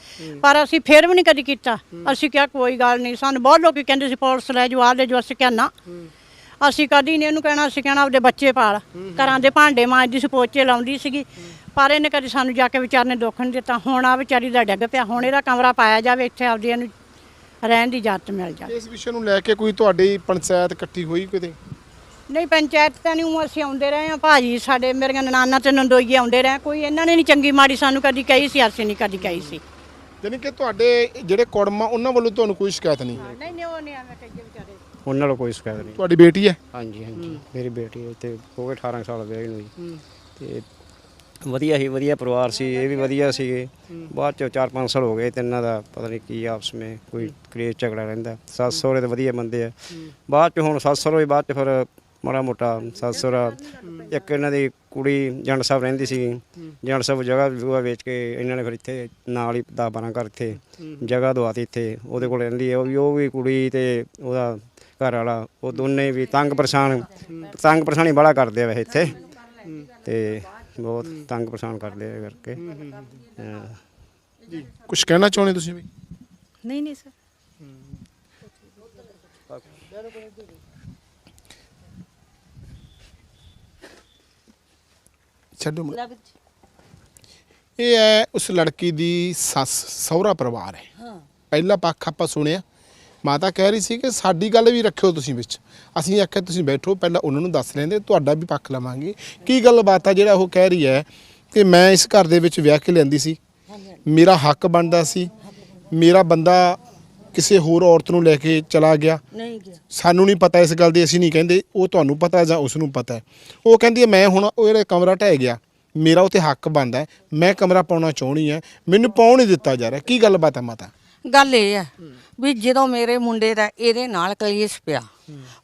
ਪਰ ਅਸੀਂ ਫੇਰ ਵੀ ਨਹੀਂ ਕਦੀ ਕੀਤਾ। ਅਸੀਂ ਕਿਹਾ, ਕੋਈ ਗੱਲ ਨਹੀਂ, ਸਾਨੂੰ ਬਹੁਤ ਲੋਕੀ ਕਹਿੰਦੇ ਸੀ, ਪੁਲਿਸ ਲੈ ਜਾਓ, ਆਹ ਲੈ ਜਾਓ, ਅਸੀਂ ਕਿਹਾ, ਨਾ। ਅਸੀਂ ਕਦੀ ਨਹੀਂ ਇਹਨੂੰ ਕਹਿਣਾ, ਅਸੀਂ ਕਹਿਣਾ, ਆਪਦੇ ਬੱਚੇ ਪਾਲ। ਘਰਾਂ ਦੇ ਭਾਂਡੇ ਮਾਂਜਦੀ ਸੀ, ਪੋਚੇ ਲਾਉਂਦੀ ਸੀਗੀ। ਪਰ ਇਹਨੇ ਕਦੀ ਸਾਨੂੰ ਜਾ ਕੇ ਵਿਚਾਰ ਨੇ ਦੁੱਖ ਨਹੀਂ ਦਿੱਤਾ। ਹੁਣ ਆ ਵਿਚਾਰੀ ਦਾ ਡਿੱਗ ਪਿਆ। ਹੁਣ ਇਹਦਾ ਕਮਰਾ ਪਾਇਆ ਜਾਵੇ, ਇੱਥੇ ਆਪਦੀ ਇਹਨੂੰ ਰਹਿਣ ਦੀ ਇਜਾਜ਼ਤ ਮਿਲ ਜਾਵੇ। ਇਸ ਵਿਸ਼ੇ ਨੂੰ ਲੈ ਕੇ ਕੋਈ ਤੁਹਾਡੀ ਪੰਚਾਇਤ ਇਕੱਠੀ ਹੋਈ ਕਿਤੇ? ਨਹੀਂ ਪੰਚਾਇਤ ਤਾਂ ਨਹੀਂ ਊਂ ਅਸੀਂ ਆਉਂਦੇ ਰਹੇ ਆ ਭਾਜੀ ਸਾਡੇ ਮੇਰੀਆਂ ਨਨਾਨਾ ਤੇ ਨੰਦੋਈਏ ਆਉਂਦੇ ਰਹੇ। ਕੋਈ ਇਹਨਾਂ ਨੇ ਨਹੀਂ ਚੰਗੀ ਮਾੜੀ ਸਾਨੂੰ ਕਦੀ ਕਹੀ ਸੀ ਅਸੀਂ ਨਹੀਂ ਕਦੀ ਕਹੀ ਸੀ। ਯਾਨੀ ਕਿ ਤੁਹਾਡੇ ਜਿਹੜੇ ਕੁੜਮਾ ਉਹਨਾਂ ਵੱਲੋਂ ਤੁਹਾਨੂੰ ਕੋਈ ਸ਼ਿਕਾਇਤ ਨਹੀਂ? ਨਹੀਂ ਨਹੀਂ ਉਹ ਨਹੀਂ ਐਵੇਂ ਕਹੀਏ ਵਿਚਾਰੇ। ਉਹਨਾਂ ਨਾਲੋਂ ਕੋਈ ਸ਼ਿਕਾਇਤ ਨਹੀਂ। ਤੁਹਾਡੀ ਬੇਟੀ ਹੈ? ਹਾਂਜੀ ਹਾਂਜੀ। ਮੇਰੀ ਬੇਟੀ ਹੈ ਤੇ ਹੋ ਗਏ 18 ਸਾਲ ਵਿਆਹ ਨੂੰ ਜੀ। ਤੇ ਵਧੀਆ ਸੀ ਵਧੀਆ ਪਰਿਵਾਰ ਸੀ ਇਹ ਵੀ ਵਧੀਆ ਸੀਗੇ। ਬਾਅਦ ਚ 4-5 ਸਾਲ ਹੋ ਗਏ ਤੇ ਇਹਨਾਂ ਦਾ ਪਤਾ ਨਹੀਂ ਕੀ ਆਪਸ ਵਿੱਚ ਕੋਈ ਕਲੇਸ਼ ਝਗੜਾ ਰਹਿੰਦਾ। ਸੱਸ ਸਹੁਰੇ ਤਾਂ ਵਧੀਆ ਬੰਦੇ ਆ। ਬਾਅਦ ਚ ਹੁਣ ਸੱਸ ਸਹੁਰੇ ਬਾਅਦ ਚ ਫਿਰ ਮਾੜਾ ਮੋਟਾ ਸੱਸ ਸਹੁਰਾ ਇੱਕ ਇਹਨਾਂ ਦੀ ਕੁੜੀ ਜੰਡ ਸਾਹਿਬ ਰਹਿੰਦੀ ਸੀ। ਜੰਡ ਸਾਹਿਬ ਜਗ੍ਹਾ ਜੂਆ ਵੇਚ ਕੇ ਇਹਨਾਂ ਨੇ ਫਿਰ ਇੱਥੇ ਨਾਲ ਹੀ 10 12 ਘਰ ਇੱਥੇ ਜਗ੍ਹਾ ਦਵਾਤੀ ਇੱਥੇ। ਉਹਦੇ ਕੋਲ ਰਹਿੰਦੀ ਹੈ ਉਹ ਵੀ ਉਹ ਵੀ ਕੁੜੀ ਤੇ ਉਹਦਾ ਘਰ ਵਾਲਾ ਉਹ ਦੋਨੇ ਵੀ ਤੰਗ ਪਰੇਸ਼ਾਨ ਤੰਗ ਪਰੇਸ਼ਾਨੀ ਬੜਾ ਕਰਦੇ ਆ ਵੈਸੇ ਇੱਥੇ। ਤੇ ਬਹੁਤ ਤੰਗ ਪਰੇਸ਼ਾਨ ਕਰਦੇ ਆ ਕਰਕੇ। ਹਾਂ। ਕੁਝ ਕਹਿਣਾ ਚਾਹੁੰਦੇ ਤੁਸੀਂ ਵੀ? ਨਹੀਂ ਨਹੀਂ ਸਰ। ਛੱਡੋ ਮੁੜ। ਇਹ ਹੈ ਉਸ ਲੜਕੀ ਦੀ ਸੱਸ ਸਹੁਰਾ ਪਰਿਵਾਰ ਹੈ। ਪਹਿਲਾ ਪੱਖ ਆਪਾਂ ਸੁਣਿਆ। ਮਾਤਾ ਕਹਿ ਰਹੀ ਸੀ ਕਿ ਸਾਡੀ ਗੱਲ ਵੀ ਰੱਖਿਓ ਤੁਸੀਂ ਵਿੱਚ। ਅਸੀਂ ਆਖਿਆ ਤੁਸੀਂ ਬੈਠੋ ਪਹਿਲਾਂ ਉਹਨਾਂ ਨੂੰ ਦੱਸ ਲੈਂਦੇ ਤੁਹਾਡਾ ਵੀ ਪੱਖ ਲਵਾਂਗੇ। ਕੀ ਗੱਲਬਾਤ ਆ ਜਿਹੜਾ ਉਹ ਕਹਿ ਰਹੀ ਹੈ ਕਿ ਮੈਂ ਇਸ ਘਰ ਦੇ ਵਿੱਚ ਵਿਆਹ ਕੇ ਲੈਂਦੀ ਸੀ। ਮੇਰਾ ਹੱਕ ਬਣਦਾ ਸੀ। ਮੇਰਾ ਬੰਦਾ ਕਿਸੇ ਹੋਰ ਔਰਤ ਨੂੰ ਲੈ ਕੇ ਚਲਾ ਗਿਆ। ਨਹੀਂ ਗਿਆ। ਸਾਨੂੰ ਨਹੀਂ ਪਤਾ ਇਸ ਗੱਲ ਦੀ ਅਸੀਂ ਨਹੀਂ ਕਹਿੰਦੇ। ਉਹ ਤੁਹਾਨੂੰ ਪਤਾ ਜਾਂ ਉਸ ਨੂੰ ਪਤਾ ਹੈ। ਉਹ ਕਹਿੰਦੀ ਹੈ ਮੈਂ ਹੁਣ ਉਹ ਜਿਹੜਾ ਕਮਰਾ ਢਹਿ ਗਿਆ ਮੇਰਾ ਉਤੇ ਹੱਕ ਬਣਦਾ ਹੈ। ਮੈਂ ਕਮਰਾ ਪਾਉਣਾ ਚਾਹਣੀ ਹੈ। ਮੈਨੂੰ ਪਾਉਣ ਨਹੀਂ ਦਿੱਤਾ ਜਾ ਰਿਹਾ। ਕੀ ਗੱਲਬਾਤ ਹੈ ਮਾਤਾ? ਗੱਲ ਇਹ ਹੈ ਵੀ ਜਦੋਂ ਮੇਰੇ ਮੁੰਡੇ ਦਾ ਇਹਦੇ ਨਾਲ ਕਲੇਸ਼ ਪਿਆ,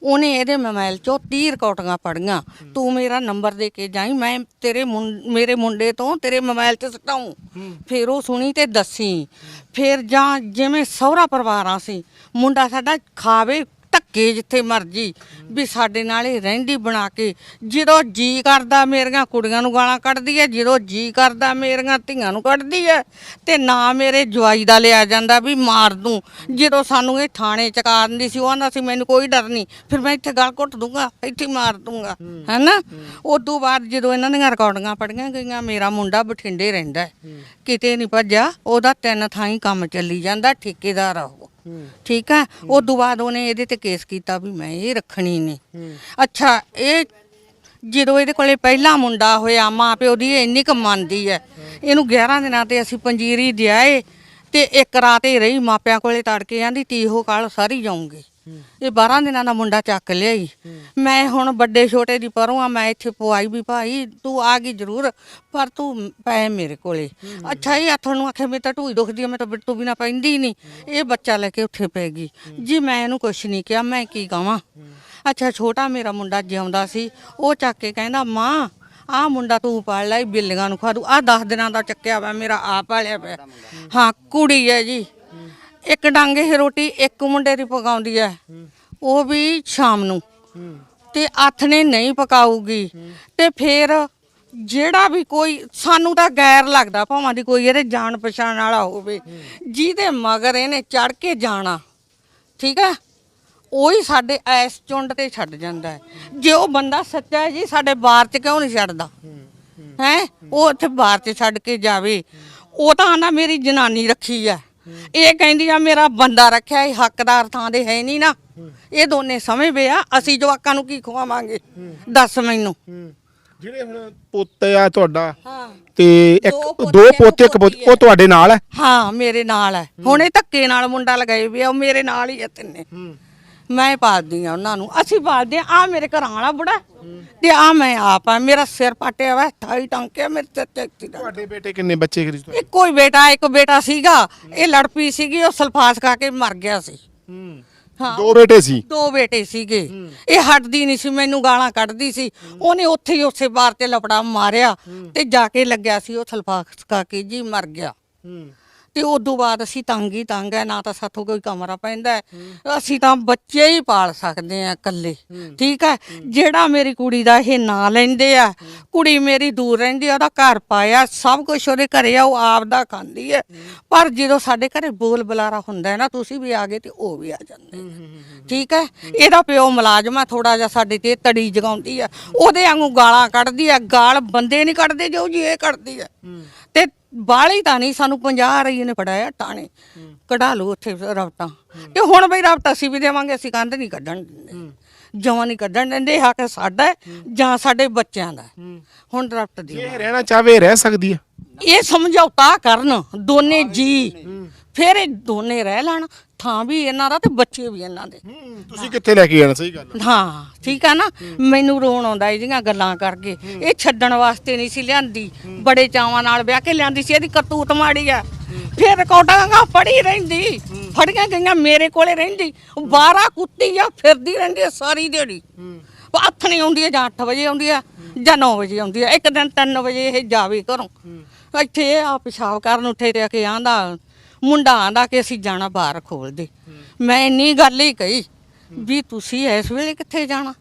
ਉਹਨੇ ਇਹਦੇ ਮੋਬਾਈਲ ਚੋਂ 30 ਰਿਕਾਰਡਿੰਗਾਂ ਪੜੀਆਂ ਤੂੰ ਮੇਰਾ ਨੰਬਰ ਦੇ ਕੇ ਜਾਈ, ਮੈਂ ਤੇਰੇ ਮੁੰ- ਮੇਰੇ ਮੁੰਡੇ ਤੋਂ ਤੇਰੇ ਮੋਬਾਈਲ 'ਚ ਸਟਾਉਂ ਫਿਰ ਉਹ ਸੁਣੀ ਤੇ ਦੱਸੀ। ਫਿਰ ਜਾਂ ਜਿਵੇਂ ਸਹੁਰਾ ਪਰਿਵਾਰਾਂ ਸੀ ਮੁੰਡਾ ਸਾਡਾ ਖਾਵੇ ਧੱਕੇ ਜਿੱਥੇ ਮਰਜ਼ੀ ਵੀ ਸਾਡੇ ਨਾਲ ਇਹ ਰਹਿੰਦੀ ਬਣਾ ਕੇ। ਜਦੋਂ ਜੀ ਕਰਦਾ ਮੇਰੀਆਂ ਕੁੜੀਆਂ ਨੂੰ ਗਾਲਾਂ ਕੱਢਦੀ ਹੈ, ਜਦੋਂ ਜੀ ਕਰਦਾ ਮੇਰੀਆਂ ਧੀਆਂ ਨੂੰ ਕੱਢਦੀ ਹੈ, ਤੇ ਨਾ ਮੇਰੇ ਜਵਾਈ ਦਾ ਲਿਆ ਜਾਂਦਾ ਵੀ ਮਾਰ ਦੂੰ। ਜਦੋਂ ਸਾਨੂੰ ਇਹ ਥਾਣੇ ਚਕਾ ਦਿੰਦੀ ਸੀ, ਉਹ ਆਂਦਾ ਸੀ, ਮੈਨੂੰ ਕੋਈ ਡਰ ਨਹੀਂ, ਫਿਰ ਮੈਂ ਇੱਥੇ ਗਲ ਘੁੱਟ ਦੂੰਗਾ, ਇੱਥੇ ਮਾਰ ਦੂੰਗਾ। ਹੈਨਾ? ਉਦੋਂ ਬਾਅਦ ਜਦੋਂ ਇਹਨਾਂ ਦੀਆਂ ਰਿਕਾਰਡਿੰਗਾਂ ਪੜੀਆਂ ਗਈਆਂ, ਮੇਰਾ ਮੁੰਡਾ ਬਠਿੰਡੇ ਰਹਿੰਦਾ ਕਿਤੇ ਨਹੀਂ ਭੱਜਿਆ, ਉਹਦਾ ਤਿੰਨ ਥਾਈਂ ਕੰਮ ਚੱਲੀ ਜਾਂਦਾ, ਠੇਕੇਦਾਰ ਆ ਉਹ। ਠੀਕ ਹੈ ਉਦੋਂ ਬਾਅਦ ਉਹਨੇ ਇਹਦੇ ਤੇ ਕੇਸ ਕੀਤਾ ਵੀ ਮੈਂ ਇਹ ਰੱਖਣੀ ਨਹੀਂ। ਅੱਛਾ, ਇਹ ਜਦੋਂ ਇਹਦੇ ਕੋਲੇ ਪਹਿਲਾ ਮੁੰਡਾ ਹੋਇਆ ਮਾਂ ਪਿਓ ਦੀ ਇੰਨੀ ਕੁ ਮੰਨਦੀ ਹੈ। ਇਹਨੂੰ 11 ਦਿਨਾਂ ਤੇ ਅਸੀਂ ਪੰਜੀਰੀ ਦਿਆਏ ਤੇ ਇੱਕ ਰਾਤ ਹੀ ਰਹੀ, ਮਾਪਿਆਂ ਕੋਲੇ ਤੜਕੇ ਆਂਦੀ ਉਹ ਕਾਲ ਸਾਰੀ ਜਾਊਂਗੀ। ਇਹ 12 ਦਿਨਾਂ ਦਾ ਮੁੰਡਾ ਚੱਕ ਲਿਆਈ। ਮੈਂ ਹੁਣ ਵੱਡੇ ਛੋਟੇ ਦੀ ਪਰੋਂ ਆ, ਮੈਂ ਇੱਥੇ ਪਵਾਈ ਵੀ ਭਾਈ, ਤੂੰ ਆ ਗਈ ਜ਼ਰੂਰ, ਪਰ ਤੂੰ ਪੈ ਮੇਰੇ ਕੋਲੇ। ਅੱਛਾ ਇਹ ਹੱਥ ਨੂੰ ਆਖਿਆ, ਮੈਂ ਤਾਂ ਢੂਈ ਦੁਖਦੀ ਆ, ਮੈਂ ਤਾਂ ਬਿੱਟੂ ਬਿਨਾ ਪੈਂਦੀ ਨਹੀਂ ਇਹ ਬੱਚਾ ਲੈ ਕੇ ਉੱਥੇ ਪੈ ਗਈ। ਜੀ ਮੈਂ ਇਹਨੂੰ ਕੁਛ ਨਹੀਂ ਕਿਹਾ, ਮੈਂ ਕੀ ਕਵਾਂ ਅੱਛਾ ਛੋਟਾ ਮੇਰਾ ਮੁੰਡਾ ਜਿਉਂਦਾ ਸੀ, ਉਹ ਚੱਕ ਕੇ ਕਹਿੰਦਾ, ਮਾਂ ਆਹ ਮੁੰਡਾ ਤੂੰ ਪਾਲ ਲੈ ਇਹ ਬਿੱਲੀਆਂ ਨੂੰ ਖਾ ਦੂ। ਆਹ 10 ਦਿਨਾਂ ਦਾ ਚੱਕਿਆ ਵਾ, ਮੇਰਾ ਆ ਪਾਲਿਆ ਪਿਆ। ਹਾਂ, ਕੁੜੀ ਹੈ ਜੀ। ਇੱਕ ਡਾਂਗੇ ਹੀ ਰੋਟੀ ਇੱਕ ਮੁੰਡੇ ਦੀ ਪਕਾਉਂਦੀ ਹੈ ਉਹ ਵੀ ਸ਼ਾਮ ਨੂੰ। ਤੇ ਹੱਥ ਨੇ ਨਹੀਂ ਪਕਾਊਗੀ। ਤੇ ਫਿਰ ਜਿਹੜਾ ਵੀ ਕੋਈ, ਸਾਨੂੰ ਤਾਂ ਗੈਰ ਲੱਗਦਾ ਭਾਵਾਂ ਦੀ ਕੋਈ ਇਹਦੇ ਜਾਣ ਪਛਾਣ ਵਾਲਾ ਹੋਵੇ। ਜਿਹਦੇ ਮਗਰ ਇਹਨੇ ਚੜ ਕੇ ਜਾਣਾ। ਠੀਕ ਹੈ ਉਹੀ ਸਾਡੇ ਐਸ ਚੁੰਡ ਤੇ ਛੱਡ ਜਾਂਦਾ ਹੈ ਜੇ ਉਹ ਬੰਦਾ ਸੱਚਾ ਹੈ ਜੀ, ਸਾਡੇ ਬਾਰ ਚ ਕਿਉਂ ਨਹੀਂ ਛੱਡਦਾ? ਹੈ? ਉਹ ਇੱਥੇ ਬਾਰ ਚ ਛੱਡ ਕੇ ਜਾਵੇ। ਉਹ ਤਾਂ ਆਂਦਾ ਮੇਰੀ ਜਨਾਨੀ ਰੱਖੀ ਹੈ ਇਹ ਕਹਿੰਦੀ ਆ ਮੇਰਾ ਬੰਦਾ ਰੱਖਿਆ ਇਹ ਹੱਕਦਾਰ ਥਾਂ ਦੇ ਹੈ ਨਹੀਂ ਨਾ। ਇਹ ਦੋਨੇ ਸਮਝਦੇ ਆ ਅਸੀਂ ਜਵਾਕਾਂ ਨੂੰ ਕੀ ਖਵਾਵਾਂਗੇ? ਦੱਸ ਮੈਨੂੰ। ਜਿਹੜੇ ਹੁਣ ਪੋਤੇ ਆ ਤੁਹਾਡਾ ਹਾਂ। ਤੇ ਇੱਕ ਦੋ ਪੋਤੇ ਇੱਕ ਪੋਤੀ ਉਹ ਤੁਹਾਡੇ ਨਾਲ ਹੈ? ਹਾਂ ਮੇਰੇ ਨਾਲ ਹੈ। ਹੁਣ ਇਹ ਧੱਕੇ ਨਾਲ ਮੁੰਡਾ ਲਗਾਏ ਵੀ ਆ ਉਹ ਮੇਰੇ ਨਾਲ ਹੀ ਆ ਤਿੰਨੇ। ਮੈਂ ਪਾਲਦੀ ਆ ਉਹਨਾਂ ਨੂੰ। ਅਸੀਂ ਪਾਲਦੇ ਆ ਮੇਰੇ ਘਰਾਂ ਵਾਲਾ ਬੁੜਾ ਤੇ ਆ ਮੈਂ ਆਪ ਆ ਮੇਰਾ ਸਿਰ ਪਾਟਿਆ ਵਾ ਠਾਈ ਟੰਕੇ ਮੇਰੇ ਤੇ ਤੇ ਐਕਸੀਡੈਂਟ ਤੁਹਾਡੇ ਬੇਟੇ ਕਿੰਨੇ ਬੱਚੇ ਕਰੀ ਤੁਹਾਡੇ? ਇੱਕੋ ਹੀ ਬੇਟਾ ਇੱਕ ਬੇਟਾ ਸੀਗਾ। ਇਹ ਲੜ ਪਈ ਸੀਗੀ। ਉਹ ਸਲਫਾਸ ਖਾ ਕੇ ਮਰ ਗਿਆ ਸੀ। ਹਾਂ। ਦੋ ਬੇਟੇ ਸੀ? ਦੋ ਬੇਟੇ ਸੀਗੇ। ਇਹ ਹਟਦੀ ਨਹੀਂ ਸੀ। ਮੈਨੂੰ ਗਾਲਾਂ ਕੱਢਦੀ ਸੀ। ਉਹਨੇ ਉੱਥੇ ਹੀ ਉਸੇ ਬਾਰ ਤੇ ਲਪੜਾ ਮਾਰਿਆ ਤੇ ਜਾ ਕੇ ਲੱਗਿਆ ਸੀ ਉਹ ਸਲਫਾਸ ਖਾ ਕੇ। ਜੀ ਮਰ ਗਿਆ। ਤੇ ਉਦੋਂ ਬਾਅਦ ਅਸੀਂ ਤੰਗ ਹੀ ਤੰਗ ਹੈ ਨਾ ਤਾਂ ਸਾਥੋਂ ਕੋਈ ਕਮਰਾ ਪੈਂਦਾ ਹੈ। ਅਸੀਂ ਤਾਂ ਬੱਚੇ ਹੀ ਪਾਲ ਸਕਦੇ ਆ ਇਕੱਲੇ ਠੀਕ ਹੈ? ਜਿਹੜਾ ਮੇਰੀ ਕੁੜੀ ਦਾ ਇਹ ਨਾਂ ਲੈਂਦੇ ਆ ਕੁੜੀ ਮੇਰੀ ਦੂਰ ਰਹਿੰਦੀ ਆ ਉਹਦਾ ਘਰ ਪਾਇਆ ਸਭ ਕੁਝ ਉਹਦੇ ਘਰੇ ਆ ਉਹ ਆਪ ਦਾ ਖਾਂਦੀ ਹੈ। ਪਰ ਜਦੋਂ ਸਾਡੇ ਘਰੇ ਬੋਲ ਬੁਲਾਰਾ ਹੁੰਦਾ ਹੈ ਨਾ ਤੁਸੀਂ ਵੀ ਆ ਗਏ ਤੇ ਉਹ ਵੀ ਆ ਜਾਂਦੇ ਆ। ਠੀਕ ਹੈ? ਇਹਦਾ ਪਿਓ ਮੁਲਾਜ਼ਮ ਆ ਥੋੜਾ ਜਿਹਾ ਸਾਡੇ ਤੇ ਤੜੀ ਜਗਾਉਂਦੀ ਆ। ਉਹਦੇ ਵਾਂਗੂ ਗਾਲਾਂ ਕੱਢਦੀ ਆ ਗਾਲ ਬੰਦੇ ਨਹੀਂ ਕੱਢਦੇ ਜੋ ਜੀ ਇਹ ਕੱਢਦੀ ਆ। ਤੇ ਬਾਲੀ ਤਾਂ ਨਹੀਂ ਸਾਨੂੰ 50 ਰਹੀ ਨੇ ਫੜਾਇਆ ਟਾਣੇ ਕਢਾ ਲਓ ਉੱਥੇ ਰਵਟਾਂ ਤੇ ਹੁਣ ਬਈ ਰਵਟਾ ਅਸੀਂ ਵੀ ਦੇਵਾਂਗੇ ਅਸੀਂ ਕੰਧ ਨਹੀਂ ਕੱਢਣ ਦਿੰਦੇ। ਜਮਾਂ ਨਹੀਂ ਕੱਢਣ ਦਿੰਦੇ ਹੱਕ ਸਾਡਾ ਹੈ ਜਾਂ ਸਾਡੇ ਬੱਚਿਆਂ ਦਾ ਹੈ। ਹੁਣ ਰਵਟ ਦੀ ਇਹ ਰਹਿਣਾ ਚਾਹਵੇ ਰਹਿ ਸਕਦੀ ਹੈ। ਇਹ ਸਮਝੌਤਾ ਕਰਨ ਦੋਨੇ ਜੀ। ਫਿਰ ਇਹ ਦੋਨੇ ਰਹਿ ਲੈਣ। ਥਾਂ ਵੀ ਇਹਨਾਂ ਦਾ ਤੇ ਬੱਚੇ ਵੀ ਇਹਨਾਂ ਦੇ। ਹੂੰ ਤੁਸੀਂ ਕਿੱਥੇ ਲੈ ਕੇ ਜਾਣਾ? ਸਹੀ ਗੱਲ। ਹਾਂ ਠੀਕ ਆ ਨਾ? ਮੈਨੂੰ ਰੋਣ ਆਉਂਦਾ ਇਹਦੀਆਂ ਗੱਲਾਂ ਕਰਕੇ। ਇਹ ਛੱਡਣ ਵਾਸਤੇ ਨਹੀਂ ਸੀ ਲਿਆਂਦੀ। ਬੜੇ ਚਾਵਾਂ ਨਾਲ ਵਿਆਹ ਕੇ ਲਿਆਂਦੀ ਸੀ ਇਹਦੀ ਕਰਤੂਤ ਮਾੜੀ ਆ। ਫਿਰ ਰਿਕਾਰਡਾਂ ਫੜੀ ਰਹਿੰਦੀ। ਫੜੀਆਂ ਗਈਆਂ ਮੇਰੇ ਕੋਲੇ ਰਹਿੰਦੀ। 12 ਕੁੱਤੀ ਆ ਫਿਰਦੀ ਰਹਿੰਦੀ ਆ ਸਾਰੀ ਦਿਹਾੜੀ। ਹੱਥ ਨਹੀਂ ਆਉਂਦੀ ਜਾਂ 8 ਵਜੇ ਆਉਂਦੀ ਆ ਜਾਂ 9 ਵਜੇ ਆਉਂਦੀ ਆ। ਇੱਕ ਦਿਨ 3 ਵਜੇ ਇਹ ਜਾਵੇ ਘਰੋਂ। ਇੱਥੇ ਆ ਪਿਸ਼ਾਬ ਕਰਨ ਉੱਠੇ ਤੇ ਆ ਕੇ ਆਂਦਾ ਮੁੰਡਾ ਆਂਦਾ ਕਿ ਅਸੀਂ ਜਾਣਾ ਬਾਹਰ ਖੋਲ ਦੇ। ਮੈਂ ਇੰਨੀ ਗੱਲ ਹੀ ਕਹੀ ਵੀ ਤੁਸੀਂ ਇਸ ਵੇਲੇ ਕਿੱਥੇ ਜਾਣਾ?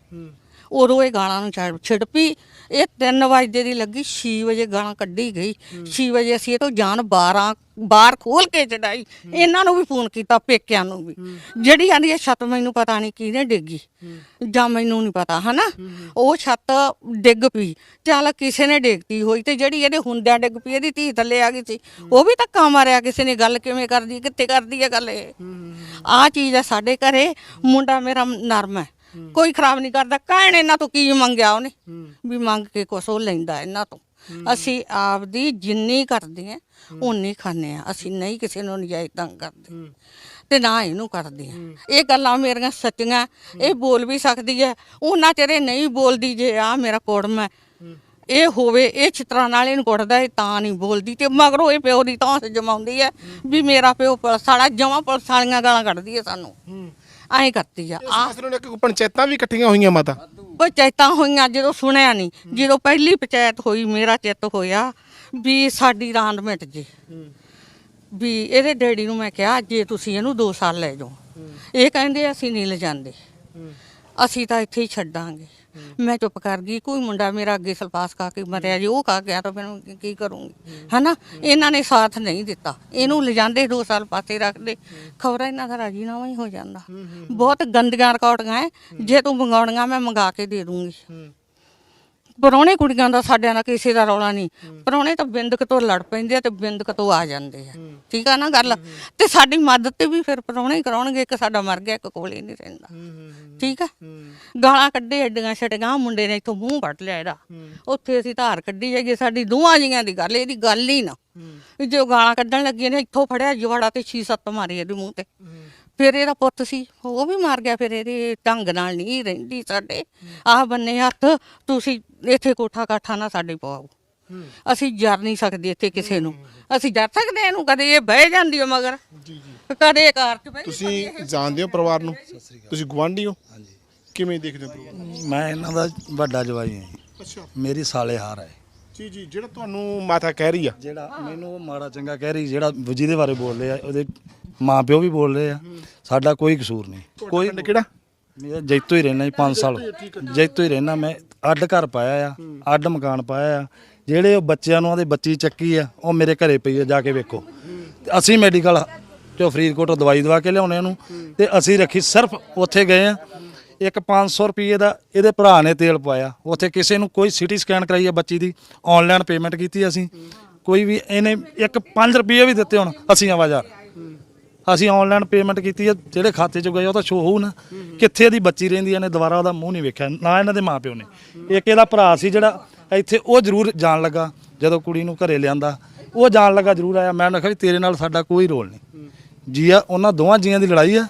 ਉਦੋਂ ਇਹ ਗਾਲਾਂ ਨੂੰ ਛਿੜ ਪਈ ਇਹ 3 ਵਜੇ ਦੀ ਲੱਗੀ 6 ਵਜੇ ਗਾਲਾਂ ਕੱਢੀ ਗਈ। 6 ਵਜੇ ਅਸੀਂ ਇਹ ਤੋਂ ਜਾਨ 12 ਬਾਹਰ ਖੋਲ ਕੇ ਚੜਾਈ। ਇਹਨਾਂ ਨੂੰ ਵੀ ਫੋਨ ਕੀਤਾ ਪੇਕਿਆਂ ਨੂੰ ਵੀ। ਜਿਹੜੀ ਆਂਦੀ ਇਹ ਛੱਤ ਮੈਨੂੰ ਪਤਾ ਨਹੀਂ ਕਿਹਨੇ ਡਿੱਗੀ ਜਾਂ ਮੈਨੂੰ ਨਹੀਂ ਪਤਾ ਹਨਾ? ਉਹ ਛੱਤ ਡਿੱਗ ਪਈ। ਚੱਲ ਕਿਸੇ ਨੇ ਡਿੱਗਤੀ ਹੋਈ ਤੇ ਜਿਹੜੀ ਇਹਦੇ ਹੁੰਦਿਆਂ ਡਿੱਗ ਪਈ ਇਹਦੀ ਧੀ ਥੱਲੇ ਆ ਗਈ ਸੀ। ਉਹ ਵੀ ਧੱਕਾ ਮਾਰਿਆ ਕਿਸੇ ਨੇ ਗੱਲ ਕਿਵੇਂ ਕਰਦੀ ਕਿੱਥੇ ਕਰਦੀ ਹੈ ਗੱਲ ਇਹ? ਆਹ ਚੀਜ਼ ਹੈ ਸਾਡੇ ਘਰੇ ਮੁੰਡਾ ਮੇਰਾ ਨਰਮ ਹੈ। ਕੋਈ ਖਰਾਬ ਨਹੀਂ ਕਰਦਾ। ਕਹਿਣ ਇਹਨਾਂ ਤੋਂ ਕੀ ਮੰਗਿਆ ਉਹਨੇ? ਵੀ ਮੰਗ ਕੇ ਕੁਛ ਉਹ ਲੈਂਦਾ ਇਹਨਾਂ ਤੋਂ। ਅਸੀਂ ਆਪਦੀ ਜਿੰਨੀ ਕਰਦੇ ਆ ਉਨੀ ਖਾਂਦੇ ਆ ਅਸੀਂ ਨਹੀਂ ਕਿਸੇ ਨੂੰ ਨਜਾਇਜ਼ ਤੰਗ ਕਰਦੇ। ਤੇ ਨਾ ਇਹਨੂੰ ਕਰਦੇ ਆ ਇਹ ਗੱਲਾਂ ਮੇਰੀਆਂ ਸੱਚੀਆਂ ਇਹ ਬੋਲ ਵੀ ਸਕਦੀ ਹੈ। ਉਹਨਾਂ ਚਿਹਰੇ ਨਹੀਂ ਬੋਲਦੀ ਜੇ ਆ ਮੇਰਾ ਕੋੜਮ ਹੈ। ਇਹ ਹੋਵੇ ਇਹ ਚਿਤਰਾਂ ਨਾਲ ਇਹਨੂੰ ਕੁੱਟਦਾ ਇਹ ਤਾਂ ਨਹੀਂ ਬੋਲਦੀ। ਤੇ ਮਗਰੋਂ ਇਹ ਪਿਓ ਦੀ ਤਾਂ ਜਮਾਉਂਦੀ ਹੈ ਵੀ ਮੇਰਾ ਪਿਓ ਪੁਲਿਸ ਵਾਲਾ ਜਮਾ ਪੁਲਿਸ ਵਾਲੀਆਂ ਗਾਲਾਂ ਕੱਢਦੀ ਹੈ ਸਾਨੂੰ। ਐਂ ਕਰਦੀ ਆ। ਇਸ ਪਾਸੇ ਨੂੰ ਇੱਕ ਪੰਚਾਇਤਾਂ ਵੀ ਇਕੱਠੀਆਂ ਹੋਈਆਂ ਮਾਤਾ? ਪੰਚਾਇਤਾਂ ਹੋਈਆਂ ਜਦੋਂ ਸੁਣਿਆ ਨਹੀਂ ਜਦੋਂ ਪਹਿਲੀ ਪੰਚਾਇਤ ਹੋਈ ਮੇਰਾ ਚਿੱਤ ਹੋਇਆ ਵੀ ਸਾਡੀ ਰਾਂਦ ਮਿਟ ਜੇ। ਵੀ ਇਹਦੇ ਡੈਡੀ ਨੂੰ ਮੈਂ ਕਿਹਾ ਜੇ ਤੁਸੀਂ ਇਹਨੂੰ 2 ਸਾਲ ਲੈ ਜਾਓ। ਇਹ ਕਹਿੰਦੇ ਅਸੀਂ ਨਹੀਂ ਲਿਜਾਂਦੇ। ਅਸੀਂ ਤਾਂ ਇੱਥੇ ਹੀ ਛੱਡਾਂਗੇ। ਮੈਂ ਚੁੱਪ ਕਰ ਗਈ ਕੋਈ ਮੁੰਡਾ ਮੇਰਾ ਅੱਗੇ ਸਲਪਾਸ ਖਾ ਕੇ ਮਰਿਆ ਜੀ ਉਹ ਖਾ ਗਿਆ ਤਾਂ ਫਿਰ ਮੈਂ ਕੀ ਕਰੂੰਗੀ? ਹਨਾ? ਇਹਨਾਂ ਨੇ ਸਾਥ ਨਹੀਂ ਦਿੱਤਾ। ਇਹਨੂੰ ਲਿਜਾਂਦੇ 2 ਸਾਲ ਪਾਸੇ ਰੱਖਦੇ। ਖਬਰਾਂ ਇਹਨਾਂ ਦਾ ਰਾਜੀਨਾਮਾ ਹੀ ਹੋ ਜਾਂਦਾ। ਬਹੁਤ ਗੰਦੀਆਂ ਰਿਕਾਰਡਿੰਗਾਂ ਹੈ ਜੇ ਤੂੰ ਮੰਗਾਉਣੀਆਂ ਮੈਂ ਮੰਗਾ ਕੇ ਦੇ ਦੂੰਗੀ। ਪਰੌਣੇ ਕੁੜੀਆਂ ਦਾ ਸਾਡਿਆਂ ਦਾ ਕਿਸੇ ਦਾ ਰੌਲਾ ਨਹੀਂ। ਪਰੌਣੇ ਤਾਂ ਬਿੰਦਕ ਤੋਂ ਲੜ ਪੈਂਦੇ ਆ ਤੇ ਬਿੰਦਕ ਤੋਂ ਆ ਜਾਂਦੇ ਆ। ਠੀਕ ਆ ਨਾ ਗੱਲ? ਤੇ ਸਾਡੀ ਮਦਦ ਤੇ ਵੀ ਫਿਰ ਪਰੌਣੇ ਹੀ ਕਰਾਉਣਗੇ ਇੱਕ ਸਾਡਾ ਮਰ ਗਿਆ ਇੱਕ ਕੋਲੇ ਨਹੀਂ ਰਹਿੰਦਾ। ਠੀਕ ਆ? ਗਾਲਾਂ ਕੱਢੇ ਐਡੀਆਂ ਛਟੀਆਂ ਮੁੰਡੇ ਨੇ ਇੱਥੋਂ ਮੂੰਹ ਵੱਟ ਲਿਆ ਇਹਦਾ। ਉੱਥੇ ਅਸੀਂ ਧਾਰ ਕੱਢੀ ਜਾਈਏ ਸਾਡੀ ਦੋਵਾਂ ਜੀਆਂ ਦੀ ਗੱਲ ਇਹਦੀ ਗੱਲ ਹੀ ਨਾ। ਜੋ ਗਾਲਾਂ ਕੱਢਣ ਲੱਗੀਆਂ ਨੇ ਇੱਥੋਂ ਫੜਿਆ ਜਵਾੜਾ ਤੇ 6-7 ਮਾਰੇ ਇਹਦੇ ਮੂੰਹ ਤੇ। ਫਿਰ ਇਹਦਾ ਪੁੱਤ ਸੀ ਉਹ ਵੀ ਮਾਰ ਗਿਆ ਫਿਰ ਇਹਦੇ ਢੰਗ ਨਾਲ ਨਹੀਂ ਰਹਿੰਦੀ ਸਾਡੇ। ਆਹ ਬੰਨੇ ਹੱਥ ਤੁਸੀਂ ਇੱਥੇ ਕੋਠਾ ਕਾਠਾ ਨਾ ਸਾਡੇ ਪਵਾਓ ਅਸੀਂ ਜਰ ਨਹੀਂ ਸਕਦੇ ਇੱਥੇ ਕਿਸੇ ਨੂੰ। ਅਸੀਂ ਜਰ ਸਕਦੇ ਇਹਨੂੰ ਕਦੇ ਇਹ ਬਹਿ ਜਾਂਦੀ ਹੈ ਮਗਰ। ਜੀ ਜੀ। ਕਦੇ ਕਾਰ ਚ ਬਹਿ ਤੁਸੀਂ ਜਾਣਦੇ ਹੋ ਪਰਿਵਾਰ ਨੂੰ? ਤੁਸੀਂ ਗਵਾਂਢੀ ਹੋ? ਹਾਂਜੀ। ਕਿਵੇਂ ਦੇਖਦੇ ਹੋ? ਮੈਂ ਇਹਨਾਂ ਦਾ ਵੱਡਾ ਜਵਾਈ ਹਾਂ। ਅੱਛਾ। ਮੇਰੀ ਸਾਲੇ ਹਾਰ ਹੈ। ਜੀ ਜੀ ਜਿਹੜਾ ਤੁਹਾਨੂੰ ਮਾਤਾ ਕਹਿ ਰਹੀ ਆ। ਜਿਹੜਾ ਮੈਨੂੰ ਉਹ ਮਾੜਾ ਚੰਗਾ ਕਹਿ ਰਹੀ ਜਿਹੜਾ ਜਿਹਦੇ ਬਾਰੇ ਬੋਲ ਰਹੇ ਆ ਉਹਦੇ ਮਾਂ ਪਿਓ ਵੀ ਬੋਲ ਰਹੇ ਆ। ਸਾਡਾ ਕੋਈ ਕਸੂਰ ਨਹੀਂ। ਕੋਈ ਪਿੰਡ ਕਿਹੜਾ? ਮੈਂ ਜੈਤੋ ਹੀ ਰਹਿਣਾ ਜੀ 5 ਸਾਲ। ਜੈਤੋ ਹੀ ਰਹਿਣਾ ਮੈਂ। ਅੱਡ ਘਰ ਪਾਇਆ ਆ ਅੱਡ ਮਕਾਨ ਪਾਇਆ ਆ। ਜਿਹੜੇ ਉਹ ਬੱਚਿਆਂ ਨੂੰ ਉਹਦੇ ਬੱਚੀ ਚੱਕੀ ਆ ਉਹ ਮੇਰੇ ਘਰੇ ਪਈ ਆ ਜਾ ਕੇ ਵੇਖੋ। ਅਸੀਂ ਮੈਡੀਕਲ ਚੋਂ ਫਰੀਦਕੋਟੋਂ ਦਵਾਈ ਦਵਾ ਕੇ ਲਿਆਉਣੇ ਇਹਨੂੰ ਤੇ ਅਸੀਂ ਰੱਖੀ ਸਿਰਫ ਉੱਥੇ ਗਏ ਆ। ਇੱਕ 500 ਰੁਪਏ ਦਾ ਇਹਦੇ ਭਰਾ ਨੇ ਤੇਲ ਪਾਇਆ। ਉੱਥੇ ਕਿਸੇ ਨੂੰ ਕੋਈ ਸਿਟੀ ਸਕੈਨ ਕਰਾਈ ਆ ਬੱਚੀ ਦੀ ਆਨਲਾਈਨ ਪੇਮੈਂਟ ਕੀਤੀ ਅਸੀਂ। ਕੋਈ ਵੀ ਇਹਨੇ ਇੱਕ 5 ਰੁਪਏ ਵੀ ਦਿੱਤੇ ਹੁਣ ਅਸੀਂ ਆਵਾਜ਼ਾਰ ਅਸੀਂ ਆਨਲਾਈਨ ਪੇਮੈਂਟ ਕੀਤੀ ਹੈ ਜਿਹੜੇ ਖਾਤੇ 'ਚ ਗਏ ਉਹ ਤਾਂ ਸ਼ੋ ਹੋਊ ਨਾ। ਕਿੱਥੇ ਇਹਦੀ ਬੱਚੀ ਰਹਿੰਦੀ ਨੇ ਦੁਬਾਰਾ ਉਹਦਾ ਮੂੰਹ ਨਹੀਂ ਵੇਖਿਆ। ਨਾ ਇਹਨਾਂ ਦੇ ਮਾਪਿਓ ਨੇ। ਇੱਕ ਇਹਦਾ ਭਰਾ ਸੀ ਜਿਹੜਾ ਇੱਥੇ ਉਹ ਜ਼ਰੂਰ ਜਾਣ ਲੱਗਾ ਜਦੋਂ ਕੁੜੀ ਨੂੰ ਘਰੇ ਲਿਆਂਦਾ। ਉਹ ਜਾਣ ਲੱਗਾ ਜ਼ਰੂਰ ਆਇਆ। ਮੈਂ ਉਹਨੂੰ ਕਿਹਾ ਵੀ ਤੇਰੇ ਨਾਲ ਸਾਡਾ ਕੋਈ ਰੋਲ ਨਹੀਂ। ਜੀ ਆ ਉਹਨਾਂ ਦੋਵਾਂ ਜੀਆਂ ਦੀ ਲੜਾਈ ਆ।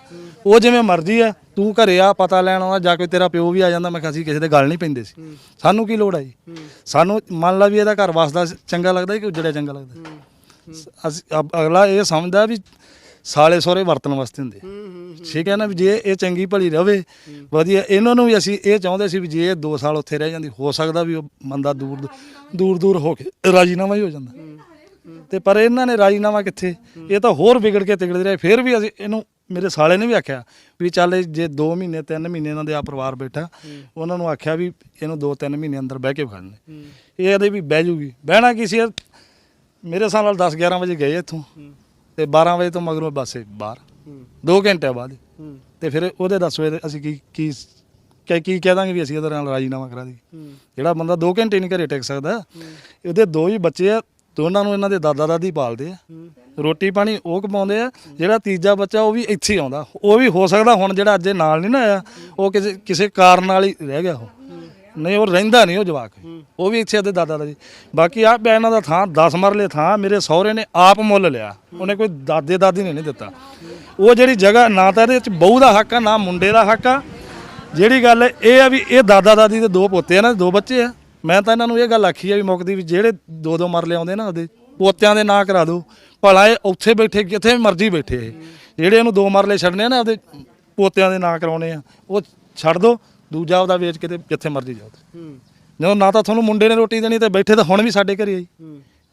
ਉਹ ਜਿਵੇਂ ਮਰਜ਼ੀ ਆ ਤੂੰ ਘਰੇ ਆ ਪਤਾ ਲੈਣ ਆਉਂਦਾ ਜਾ ਕੇ ਤੇਰਾ ਪਿਓ ਵੀ ਆ ਜਾਂਦਾ। ਮੈਂ ਕਿਹਾ ਅਸੀਂ ਕਿਸੇ ਦੇ ਗੱਲ ਨਹੀਂ ਪੈਂਦੇ ਸੀ। ਸਾਨੂੰ ਕੀ ਲੋੜ ਆ ਜੀ? ਸਾਨੂੰ ਮੰਨ ਲਾ ਵੀ ਇਹਦਾ ਘਰ ਵਸਦਾ ਚੰਗਾ ਲੱਗਦਾ ਕਿ ਉਜੜਿਆ ਚੰਗਾ ਲੱਗਦਾ। ਅਸੀਂ ਅਗਲਾ ਇਹ ਸਮਝਦਾ ਵੀ ਸਾਲੇ ਸੋਰੇ ਵਰਤਣ ਵਾਸਤੇ ਹੁੰਦੇ ਠੀਕ ਹੈ ਨਾ ਵੀ ਜੇ ਇਹ ਚੰਗੀ ਭਲੀ ਰਵੇ ਵਧੀਆ। ਇਹਨਾਂ ਨੂੰ ਵੀ ਅਸੀਂ ਇਹ ਚਾਹੁੰਦੇ ਸੀ ਵੀ ਜੇ ਇਹ 2 ਸਾਲ ਉੱਥੇ ਰਹਿ ਜਾਂਦੀ ਹੋ ਸਕਦਾ ਵੀ ਉਹ ਬੰਦਾ ਦੂਰ ਦੂਰ ਦੂਰ ਹੋ ਕੇ ਰਾਜੀਨਾਮਾ ਹੀ ਹੋ ਜਾਂਦਾ। ਤੇ ਪਰ ਇਹਨਾਂ ਨੇ ਰਾਜੀਨਾਮਾ ਕਿੱਥੇ? ਇਹ ਤਾਂ ਹੋਰ ਵਿਗੜ ਕੇ ਤਿਗੜਦੇ ਰਹੇ। ਫਿਰ ਵੀ ਅਸੀਂ ਇਹਨੂੰ ਮੇਰੇ ਸਾਲੇ ਨੇ ਵੀ ਆਖਿਆ ਵੀ ਚੱਲ ਜੇ 2 ਮਹੀਨੇ 3 ਮਹੀਨੇ ਇਹਨਾਂ ਦੇ ਆ ਪਰਿਵਾਰ ਬੈਠਾ ਉਹਨਾਂ ਨੂੰ ਆਖਿਆ ਵੀ ਇਹਨੂੰ 2-3 ਮਹੀਨੇ ਅੰਦਰ ਬਹਿ ਕੇ ਖੜਨੇ ਇਹ ਇਹਦੇ ਵੀ ਬਹਿ ਜੂਗੀ। ਬਹਿਣਾ ਕੀ ਸੀ? ਮੇਰੇ ਹਿਸਾਬ ਨਾਲ 10 11 ਵਜੇ ਗਏ ਇੱਥੋਂ। ਤੇ 12 ਵਜੇ ਤੋਂ ਮਗਰੋਂ ਬੱਸੇ ਬਾਹਰ। 2 ਘੰਟੇ ਬਾਅਦ। ਤੇ ਫਿਰ ਉਹਦੇ 10 ਵਜੇ ਅਸੀਂ ਕੀ ਕੀ ਕੀ ਕੀ ਕਹਿ ਦਾਂਗੇ ਵੀ ਅਸੀਂ ਇਹਦੇ ਨਾਲ ਰਾਜੀਨਾਮਾ ਕਰਾ ਦਈਏ। ਜਿਹੜਾ ਬੰਦਾ 2 ਘੰਟੇ ਨਹੀਂ ਘਰੇ ਟਿਕ ਸਕਦਾ ਇਹਦੇ ਦੋ ਹੀ ਬੱਚੇ ਆ ਦੋਨਾਂ ਨੂੰ ਇਹਨਾਂ ਦੇ ਦਾਦਾ ਦਾਦੀ ਪਾਲਦੇ ਆ। ਰੋਟੀ ਪਾਣੀ ਉਹ ਕਮਾਉਂਦੇ ਆ ਜਿਹੜਾ ਤੀਜਾ ਬੱਚਾ ਉਹ ਵੀ ਇੱਥੇ ਆਉਂਦਾ। ਉਹ ਵੀ ਹੋ ਸਕਦਾ ਹੁਣ ਜਿਹੜਾ ਅੱਜ ਨਾਲ ਨਹੀਂ ਨਾ ਆਇਆ ਉਹ ਕਿਸੇ ਕਿਸੇ ਕਾਰਨ ਨਾਲ ਹੀ ਰਹਿ ਗਿਆ ਉਹ। ਨਹੀਂ ਉਹ ਰਹਿੰਦਾ ਨਹੀਂ ਉਹ ਜਵਾਕ। ਉਹ ਵੀ ਇੱਥੇ ਦੇ ਦਾਦਾ ਦਾ ਜੀ। ਬਾਕੀ ਆ ਬਿਆਨਾਂ ਦਾ ਥਾਂ 10 ਮਰਲੇ ਥਾਂ ਮੇਰੇ ਸਹੁਰੇ ਨੇ ਆਪ ਮੁੱਲ ਲਿਆ। ਉਹਨੇ ਕੋਈ ਦਾਦੇ ਦਾਦੀ ਨੇ ਨਹੀਂ ਦਿੱਤਾ। ਉਹ ਜਿਹੜੀ ਜਗ੍ਹਾ ਨਾ ਤਾਂ ਇਹਦੇ ਵਿੱਚ ਬਹੂ ਦਾ ਹੱਕ ਆ ਨਾ ਮੁੰਡੇ ਦਾ ਹੱਕ ਆ। ਜਿਹੜੀ ਗੱਲ ਇਹ ਆ ਵੀ ਇਹ ਦਾਦਾ ਦਾਦੀ ਦੇ ਦੋ ਪੋਤੇ ਆ ਨਾ ਦੋ ਬੱਚੇ ਆ। ਮੈਂ ਤਾਂ ਇਹਨਾਂ ਨੂੰ ਇਹ ਗੱਲ ਆਖੀ ਆ ਵੀ ਮੁੱਕਦੀ ਵੀ ਜਿਹੜੇ ਦੋ ਦੋ ਮਰਲੇ ਆਉਂਦੇ ਨਾ ਉਹਦੇ ਪੋਤਿਆਂ ਦੇ ਨਾਂ ਕਰਾ ਦਿਓ ਭਲਾ ਇਹ ਉੱਥੇ ਬੈਠੇ ਕਿੱਥੇ ਮਰਜ਼ੀ ਬੈਠੇ ਇਹ। ਜਿਹੜੇ ਇਹਨੂੰ ਦੋ ਮਰਲੇ ਛੱਡਨੇ ਆ ਨਾ ਉਹਦੇ ਪੋਤਿਆਂ ਦੇ ਨਾਂ ਕਰਾਉਣੇ ਆ ਉਹ ਛੱਡ ਦਿਓ ਦੂਜਾ ਉਹਦਾ ਵੇਚ ਕੇ ਤੇ ਜਿੱਥੇ ਮਰਜ਼ੀ ਜਾਓ ਜਦੋਂ ਨਾ ਤਾਂ ਤੁਹਾਨੂੰ ਮੁੰਡੇ ਨੇ ਰੋਟੀ ਦੇਣੀ ਤੇ ਬੈਠੇ ਤਾਂ ਹੁਣ ਵੀ ਸਾਡੇ ਘਰੇ ਆਈ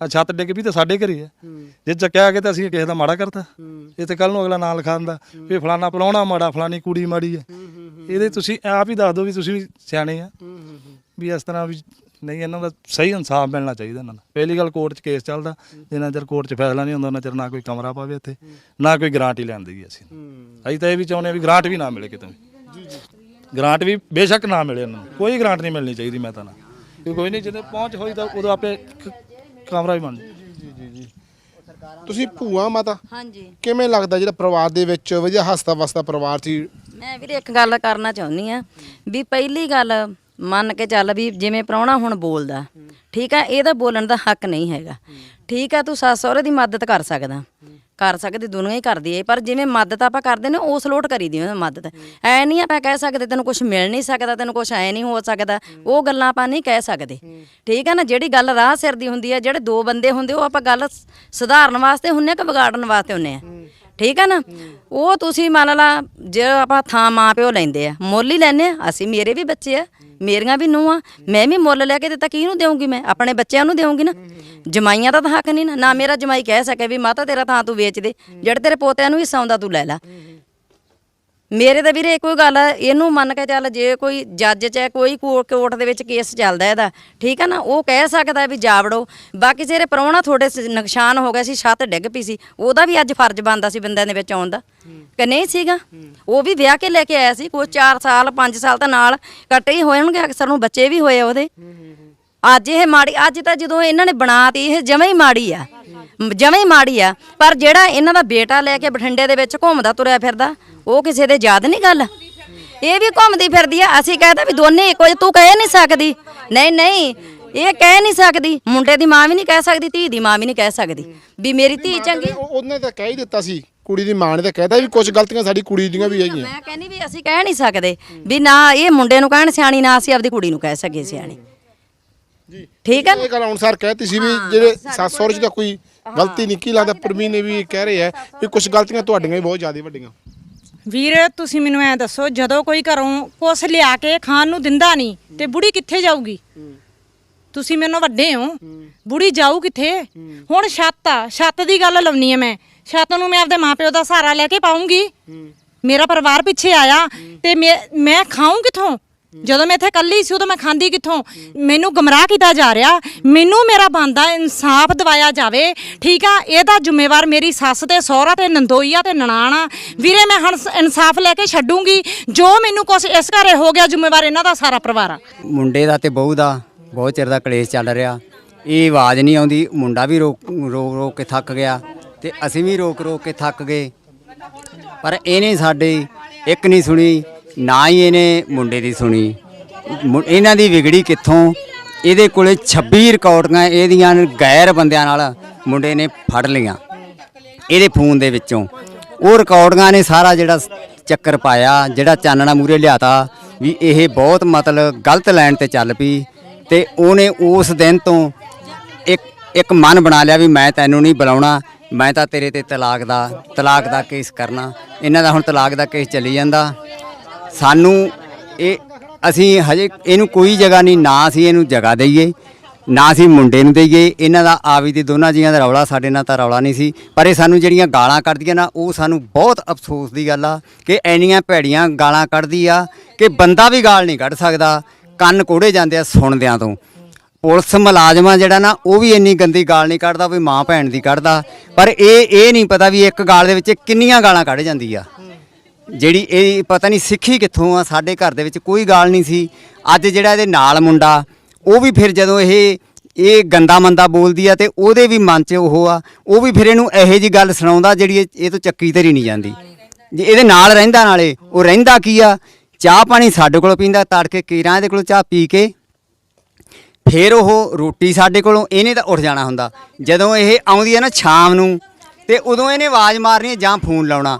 ਆ ਛੱਤ ਡਿੱਗ ਵੀ ਤੇ ਸਾਡੇ ਘਰੇ ਆ। ਜੇ ਚੱਕਿਆ ਕੇ ਤਾਂ ਅਸੀਂ ਕਿਸੇ ਦਾ ਮਾੜਾ ਕਰਤਾ। ਇਹ ਤੇ ਕੱਲ ਨੂੰ ਅਗਲਾ ਨਾਂ ਲਿਖਾ ਦਿੰਦਾ ਵੀ ਫਲਾਣਾ ਪਲਾਉਣਾ ਮਾੜਾ ਫਲਾਣੀ ਕੁੜੀ ਮਾੜੀ ਹੈ ਇਹਦੇ ਤੁਸੀਂ ਆਪ ਹੀ ਦੱਸ ਦਿਓ ਵੀ ਤੁਸੀਂ ਵੀ ਸਿਆਣੇ ਆ। ਵੀ ਇਸ ਤਰ੍ਹਾਂ ਵੀ ਨਹੀਂ ਇਹਨਾਂ ਦਾ ਸਹੀ ਇਨਸਾਫ ਮਿਲਣਾ ਚਾਹੀਦਾ ਇਹਨਾਂ ਨੂੰ ਪਹਿਲੀ ਗੱਲ ਕੋਰਟ 'ਚ ਕੇਸ ਚੱਲਦਾ। ਜਿੰਨਾ ਚਿਰ ਕੋਰਟ 'ਚ ਫੈਸਲਾ ਨਹੀਂ ਹੁੰਦਾ ਉਹਨਾਂ ਚਿਰ ਨਾ ਕੋਈ ਕਮਰਾ ਪਾਵੇ ਇੱਥੇ ਨਾ ਕੋਈ ਗ੍ਰਾਂਟ ਹੀ ਲੈਣ ਦੇਗੀ ਅਸੀਂ। ਅਸੀਂ ਤਾਂ ਇਹ ਵੀ ਚਾਹੁੰਦੇ ਆ ਵੀ ਗ੍ਰਾਂਟ ਵੀ ਨਾ ਮਿਲੇ ਕਿਤੇ ਵੀ। ਗ੍ਰਾਂਟ ਵੀ ਬੇਸ਼ੱਕ ਨਾ ਮਿਲੇ ਇਹਨਾਂ ਨੂੰ। ਕੋਈ ਗ੍ਰਾਂਟ ਨਹੀਂ ਮਿਲਣੀ ਚਾਹੀਦੀ ਮੈਂ ਤਾਂ ਨਾ। ਕੋਈ ਨਹੀਂ ਜਦੋਂ ਪਹੁੰਚ ਹੋਈ ਤਾਂ ਉਦੋਂ ਆਪੇ ਕ- ਕਮਰਾ ਵੀ ਬਣ ਜਾਊ ਤੁਸੀਂ ਭੂਆ ਮਾਤਾ? ਹਾਂਜੀ। ਕਿਵੇਂ ਲੱਗਦਾ ਜਿਹੜਾ ਪਰਿਵਾਰ ਦੇ ਵਿੱਚ ਵਧੀਆ ਹੱਸਦਾ ਵਸਦਾ ਪਰਿਵਾਰ ਸੀ? ਮੈਂ ਵੀਰੇ ਇੱਕ ਗੱਲ ਕਰਨਾ ਚਾਹੁੰਦੀ ਆ ਵੀ ਪਹਿਲੀ ਗੱਲ ਮੰਨ ਕੇ ਚੱਲ ਵੀ ਜਿਵੇਂ ਪ੍ਰਾਹੁਣਾ ਹੁਣ ਬੋਲਦਾ ਠੀਕ ਆ? ਇਹਦਾ ਬੋਲਣ ਦਾ ਹੱਕ ਨਹੀਂ ਹੈਗਾ। ਠੀਕ ਆ ਤੂੰ ਸੱਸ ਸਹੁਰੇ ਦੀ ਮਦਦ ਕਰ ਸਕਦਾ। ਕਰ ਸਕਦੀ ਦੁਨੀਆ ਹੀ ਕਰਦੀ ਏ ਪਰ ਜਿਵੇਂ ਮਦਦ ਆਪਾਂ ਕਰਦੇ ਨੇ ਉਸ ਲੋਟ ਕਰੀਦੀ ਉਹ ਮਦਦ। ਐ ਨਹੀਂ ਆਪਾਂ ਕਹਿ ਸਕਦੇ ਤੈਨੂੰ ਕੁਝ ਮਿਲ ਨਹੀਂ ਸਕਦਾ ਤੈਨੂੰ ਕੁਝ ਐ ਨਹੀਂ ਹੋ ਸਕਦਾ। ਉਹ ਗੱਲਾਂ ਆਪਾਂ ਨਹੀਂ ਕਹਿ ਸਕਦੇ। ਠੀਕ ਆ ਨਾ ਜਿਹੜੀ ਗੱਲ ਰਾਹ ਸਿਰ ਦੀ ਹੁੰਦੀ ਆ ਜਿਹੜੇ ਦੋ ਬੰਦੇ ਹੁੰਦੇ ਉਹ ਆਪਾਂ ਗੱਲ ਸੁਧਾਰਨ ਵਾਸਤੇ ਹੁੰਨੇ ਕਿ ਵਿਗਾੜਨ ਵਾਸਤੇ ਹੁੰਨੇ ਆ। ਠੀਕ ਆ ਨਾ? ਉਹ ਤੁਸੀਂ ਮੰਨ ਲਾ ਜੇ ਆਪਾਂ ਥਾਂ ਮਾਂ ਪਿਓ ਲੈਂਦੇ ਆ ਮੁੱਲ ਹੀ ਲੈਨੇ ਆ ਅਸੀਂ ਮੇਰੇ ਵੀ ਬੱਚੇ ਆ ਮੇਰੀਆਂ ਵੀ ਨੂੰਹਾਂ ਮੈਂ ਵੀ ਮੁੱਲ ਲੈ ਕੇ ਦਿੱਤਾ ਕਿਹਨੂੰ ਦੇਵਾਂਗੀ ਮੈਂ? ਆਪਣੇ ਬੱਚਿਆਂ ਨੂੰ ਦੇਵਾਂਗੀ ਨਾ? ਜਮਾਈਆਂ ਦਾ ਤਾਂ ਹੱਕ ਨਹੀਂ ਨਾ। ਨਾ ਮੇਰਾ ਜਮਾਈ ਕਹਿ ਸਕੇ ਵੀ ਮਾਤਾ ਤੇਰਾ ਥਾਂ ਤੂੰ ਵੇਚ ਦੇ ਜਿਹੜੇ ਤੇਰੇ ਪੋਤਿਆਂ ਨੂੰ ਹਿੱਸਾ ਆਉਂਦਾ ਤੂੰ ਲੈ ਲੈ। ਮੇਰੇ ਤਾਂ ਵੀਰੇ ਕੋਈ ਗੱਲ ਇਹਨੂੰ ਮੰਨ ਕੇ ਚੱਲ ਜੇ ਕੋਈ ਜੱਜ ਚ ਹੈ, ਕੋਈ ਕੋਰਟ ਦੇ ਵਿੱਚ ਕੇਸ ਚੱਲਦਾ ਇਹਦਾ ਠੀਕ ਆ ਨਾ? ਉਹ ਕਹਿ ਸਕਦਾ ਵੀ ਜਾ ਬਾਕੀ ਜਿਹੜੇ ਪ੍ਰਾਹੁਣਾ ਤੁਹਾਡੇ ਨੁਕਸਾਨ ਹੋ ਗਿਆ ਸੀ ਛੱਤ ਡਿੱਗ ਪਈ ਸੀ ਉਹਦਾ ਵੀ ਅੱਜ ਫਰਜ਼ ਬਣਦਾ ਸੀ ਬੰਦਿਆਂ ਦੇ ਵਿੱਚ ਆਉਣ ਦਾ। ਕਿ ਨਹੀਂ ਸੀਗਾ? ਉਹ ਵੀ ਵਿਆਹ ਕੇ ਲੈ ਕੇ ਆਇਆ ਸੀ ਕੋਈ 4 ਸਾਲ 5 ਸਾਲ ਤਾਂ ਨਾਲ ਕੱਟੇ ਹੀ ਹੋਏ ਹੋਣਗੇ ਅਕਸਰ ਨੂੰ ਬੱਚੇ ਵੀ ਹੋਏ ਉਹਦੇ। ਅੱਜ ਇਹ ਮਾੜੀ ਅੱਜ ਤਾਂ ਜਦੋਂ ਇਹਨਾਂ ਨੇ ਬਣਾਤੀ ਇਹ ਜਮਾਂ ਹੀ ਮਾੜੀ ਆ। ਜਮਾਂ ਹੀ ਮਾੜੀ ਆ। ਪਰ ਜਿਹੜਾ ਇਹਨਾਂ ਦਾ ਬੇਟਾ ਲੈ ਕੇ ਬਠਿੰਡੇ ਦੇ ਵਿੱਚ ਘੁੰਮਦਾ ਤੁਰਿਆ ਫਿਰਦਾ ਉਹ ਕਿਸੇ ਦੇ ਯਾਦ ਨਹੀਂ ਗੱਲ? ਇਹ ਵੀ ਘੁੰਮਦੀ ਫਿਰਦੀ ਆ। ਅਸੀਂ ਕਹਿੰਦਾ ਵੀ ਦੋਨੇ ਇੱਕੋ ਜਿਹੇ ਤੂੰ ਕਹਿ ਨਹੀਂ ਸਕਦੀ। ਨਹੀਂ ਨਹੀਂ ਇਹ ਕਹਿ ਨਹੀਂ ਸਕਦੀ। ਮੁੰਡੇ ਦੀ ਮਾਂ ਵੀ ਨਹੀਂ ਕਹਿ ਸਕਦੀ ਧੀ ਦੀ ਮਾਂ ਵੀ ਨਹੀਂ ਕਹਿ ਸਕਦੀ। ਵੀ ਮੇਰੀ ਧੀ ਚੰਗੀ ਉਹ- ਉਹਨੇ ਤਾਂ ਕਹਿ ਹੀ ਦਿੱਤਾ ਸੀ ਕੁੜੀ ਦੀ ਮਾਂ ਨੇ ਤਾਂ ਕਹਿਤਾ ਵੀ ਕੁਝ ਗਲਤੀਆਂ ਸਾਡੀ ਕੁੜੀ ਦੀਆਂ ਵੀ ਹੈਗੀਆਂ। ਮੈਂ ਕਹਿੰਦੀ ਵੀ ਅਸੀਂ ਕਹਿ ਨਹੀਂ ਸਕਦੇ। ਵੀ ਨਾ ਇਹ ਮੁੰਡੇ ਨੂੰ ਕਹਿਣ ਸਿਆਣੀ ਨਾ ਅਸੀਂ ਆਪਦੀ ਕੁੜੀ ਨੂੰ ਕਹਿ ਸਕੀਏ ਸਿਆਣੀ। ਜੀ। ਠੀਕ ਆ ਨਾ? ਇਹ ਗੱਲ ਅਨੁਸਾਰ ਕਹਿਤੀ ਸੀ ਵੀ ਜਿਹੜੇ ਸੱਸ ਸਹੁਰੇ ਤਾਂ ਕੋਈ ਗਲਤੀ ਨਹੀਂ ਕੀ ਲੱਗਦਾ ਪ੍ਰਵੀਨ ਨੇ ਵੀ ਇਹ ਕਹਿ ਰਿਹਾ ਹੈ ਵੀ ਕੁਝ ਗਲਤੀਆਂ ਤੁਹਾਡੀਆਂ ਵੀ ਬਹੁਤ ਜ਼ਿਆਦਾ ਵੱਡੀਆਂ। ਵੀਰ ਤੁਸੀਂ ਮੈਨੂੰ ਐ ਦੱਸੋ ਜਦੋਂ ਕੋਈ ਘਰੋਂ ਕੁਛ ਲਿਆ ਕੇ ਖਾਣ ਨੂੰ ਦਿੰਦਾ ਨਹੀਂ ਤੇ ਬੁੜੀ ਕਿੱਥੇ ਜਾਊਗੀ? ਤੁਸੀਂ ਮੈਨੂੰ ਵੱਡੇ ਹੋ। ਬੁੜੀ ਜਾਊ ਕਿੱਥੇ? ਹੁਣ ਛੱਤ ਆ ਛੱਤ ਦੀ ਗੱਲ ਲਾਉਣੀ ਐ ਮੈਂ। ਛੱਤ ਨੂੰ ਮੈਂ ਆਪਦੇ ਮਾਪਿਓ ਦਾ ਸਹਾਰਾ ਲੈ ਕੇ ਪਾਉਂਗੀ ਮੇਰਾ ਪਰਿਵਾਰ ਪਿੱਛੇ ਆਇਆ ਤੇ ਮੈਂ ਮੈਂ ਖਾਊਂ ਕਿੱਥੋਂ? ਜਦੋਂ ਮੈਂ ਇੱਥੇ ਇਕੱਲੀ ਸੀ, ਉਦੋਂ ਮੈਂ ਖਾਂਦੀ ਕਿੱਥੋਂ? ਮੈਨੂੰ ਗਮਰਾਹ ਕੀਤਾ ਜਾ ਰਿਹਾ। ਮੈਨੂੰ ਮੇਰਾ ਬੰਦਾ ਇਨਸਾਫ ਦਿਵਾਇਆ ਜਾਵੇ, ਠੀਕ ਆ? ਇਹਦਾ ਜ਼ਿੰਮੇਵਾਰ ਮੇਰੀ ਸੱਸ ਤੇ ਸਹੁਰਾ ਤੇ ਨੰਦੋਈਆ ਤੇ ਨਨਾਣਾ ਵੀਰੇ, ਮੈਂ ਹੁਣ ਇਨਸਾਫ ਲੈ ਕੇ ਛੱਡੂੰਗੀ। ਜੋ ਮੈਨੂੰ ਕੁਛ ਇਸ ਘਰੇ ਹੋ ਗਿਆ ਜ਼ਿੰਮੇਵਾਰ, ਇਹਨਾਂ ਦਾ ਸਾਰਾ ਪਰਿਵਾਰ ਆ। ਮੁੰਡੇ ਦਾ ਤੇ ਬਹੂ ਦਾ, ਬਹੁਤ ਚਿਰ ਦਾ ਕਲੇਸ਼ ਚੱਲ ਰਿਹਾ। ਇਹ ਆਵਾਜ਼ ਨਹੀਂ ਆਉਂਦੀ, ਮੁੰਡਾ ਵੀ ਰੋਕ ਰੋਕ ਰੋਕ ਕੇ ਥੱਕ ਗਿਆ ਤੇ ਅਸੀਂ ਵੀ ਰੋਕ ਰੋਕ ਕੇ ਥੱਕ ਗਏ। ਪਰ ਇਹਨੇ ਸਾਡੇ ਇੱਕ ਨਹੀਂ ਸੁਣੀ। ਨਾ ਹੀ ਇਹਨੇ ਮੁੰਡੇ ਦੀ ਸੁਣੀ। ਮੁ- ਇਹਨਾਂ ਦੀ ਵਿਗੜੀ ਕਿੱਥੋਂ? ਇਹਦੇ ਕੋਲੇ 26 ਰਿਕਾਰਡਿੰਗਾਂ, ਇਹਦੀਆਂ ਗੈਰ ਬੰਦਿਆਂ ਨਾਲ ਮੁੰਡੇ ਨੇ ਫੜ ਲਈਆਂ। ਇਹਦੇ ਫੋਨ ਦੇ ਵਿੱਚੋਂ। ਉਹ ਰਿਕਾਰਡਿੰਗਾਂ ਨੇ ਸਾਰਾ ਜਿਹੜਾ ਚੱਕਰ ਪਾਇਆ, ਜਿਹੜਾ ਚਾਨਣਾ ਮੂਰੇ ਲਿਆਤਾ ਵੀ ਇਹ ਬਹੁਤ ਮਤਲਬ ਗਲਤ ਲਾਈਨ ਤੇ ਚੱਲ ਪਈ ਤੇ ਉਹਨੇ ਉਸ ਦਿਨ ਤੋਂ ਇੱਕ ਇੱਕ ਮਨ ਬਣਾ ਲਿਆ ਵੀ ਮੈਂ ਤੈਨੂੰ ਨਹੀਂ ਬੁਲਾਉਣਾ, ਮੈਂ ਤਾਂ ਤੇਰੇ ਤੇ ਤਲਾਕ ਦਾ ਤਲਾਕ ਦਾ ਕੇਸ ਕਰਨਾ। ਇਹਨਾਂ ਦਾ ਹੁਣ ਤਲਾਕ ਦਾ ਕੇਸ ਚੱਲੀ ਜਾਂਦਾ। ਸਾਨੂੰ ਇਹ ਅਸੀਂ ਹਜੇ ਇਹਨੂੰ ਕੋਈ ਜਗ੍ਹਾ ਨਹੀਂ, ਨਾ ਅਸੀਂ ਇਹਨੂੰ ਜਗ੍ਹਾ ਦਈਏ, ਨਾ ਅਸੀਂ ਮੁੰਡੇ ਨੂੰ ਦਈਏ। ਇਹਨਾਂ ਦਾ ਆਵੀ ਦੇ ਦੋਨਾਂ ਜੀਆਂ ਦਾ ਰੌਲਾ ਸਾਡੇ ਨਾਲ ਤਾਂ ਰੌਲਾ ਨਹੀਂ ਸੀ। ਪਰ ਇਹ ਸਾਨੂੰ ਜਿਹੜੀਆਂ ਗਾਲਾਂ ਕੱਢਦੀਆਂ ਨਾ, ਉਹ ਸਾਨੂੰ ਬਹੁਤ ਅਫਸੋਸ ਦੀ ਗੱਲ ਆ ਕਿ ਐਨੀਆਂ ਭੈੜੀਆਂ ਗਾਲਾਂ ਕੱਢਦੀ ਆ ਕਿ ਬੰਦਾ ਵੀ ਗਾਲ ਨਹੀਂ ਕੱਢ ਸਕਦਾ। ਕੰਨ ਕੋੜੇ ਜਾਂਦੇ ਆ ਸੁਣਦਿਆਂ ਤੋਂ। ਪੁਲਿਸ ਮੁਲਾਜ਼ਮਾਂ ਜਿਹੜਾ ਨਾ, ਉਹ ਵੀ ਇੰਨੀ ਗੰਦੀ ਗਾਲ ਨਹੀਂ ਕੱਢਦਾ ਵੀ ਮਾਂ ਭੈਣ ਦੀ ਕੱਢਦਾ। ਪਰ ਇਹ ਇਹ ਨਹੀਂ ਪਤਾ ਵੀ ਇੱਕ ਗਾਲ ਦੇ ਵਿੱਚ ਕਿੰਨੀਆਂ ਗਾਲਾਂ ਕੱਢ ਜਾਂਦੀ ਆ। ਜਿਹੜੀ ਇਹ ਪਤਾ ਨਹੀਂ ਸਿੱਖੀ ਕਿੱਥੋਂ ਆ, ਸਾਡੇ ਘਰ ਦੇ ਵਿੱਚ ਕੋਈ ਗੱਲ ਨਹੀਂ ਸੀ। ਅੱਜ ਜਿਹੜਾ ਇਹਦੇ ਨਾਲ ਮੁੰਡਾ, ਉਹ ਵੀ ਫਿਰ ਜਦੋਂ ਇਹ ਇਹ ਗੰਦਾ ਮੰਦਾ ਬੋਲਦੀ ਆ ਤੇ ਉਹਦੇ ਵੀ ਮਨ 'ਚ ਉਹ ਆ, ਉਹ ਵੀ ਫਿਰ ਇਹਨੂੰ ਇਹੋ ਜੀ ਗੱਲ ਸੁਣਾਉਂਦਾ ਜਿਹੜੀ ਇਹ- ਇਹ ਤੋਂ ਚੱਕੀ ਧਰੀ ਨਹੀਂ ਜਾਂਦੀ। ਜੇ ਇਹਦੇ ਨਾਲ ਰਹਿੰਦਾ ਨਾਲੇ, ਉਹ ਰਹਿੰਦਾ ਕੀ ਆ? ਚਾਹ ਪਾਣੀ ਸਾਡੇ ਕੋਲੋਂ ਪੀਂਦਾ, ਤੜਕੇ ਕੀਰਾਂ ਇਹਦੇ ਕੋਲੋਂ ਚਾਹ ਪੀ ਕੇ। ਫਿਰ ਉਹ ਰੋਟੀ ਸਾਡੇ ਕੋਲੋਂ, ਇਹਨੇ ਤਾਂ ਉੱਠ ਜਾਣਾ ਹੁੰਦਾ। ਜਦੋਂ ਇਹ ਆਉਂਦੀ ਹੈ ਨਾ ਸ਼ਾਮ ਨੂੰ, ਤੇ ਉਦੋਂ ਇਹਨੇ ਆਵਾਜ਼ ਮਾਰਨੀ ਹੈ ਜਾਂ ਫੋਨ ਲਾਉਣਾ।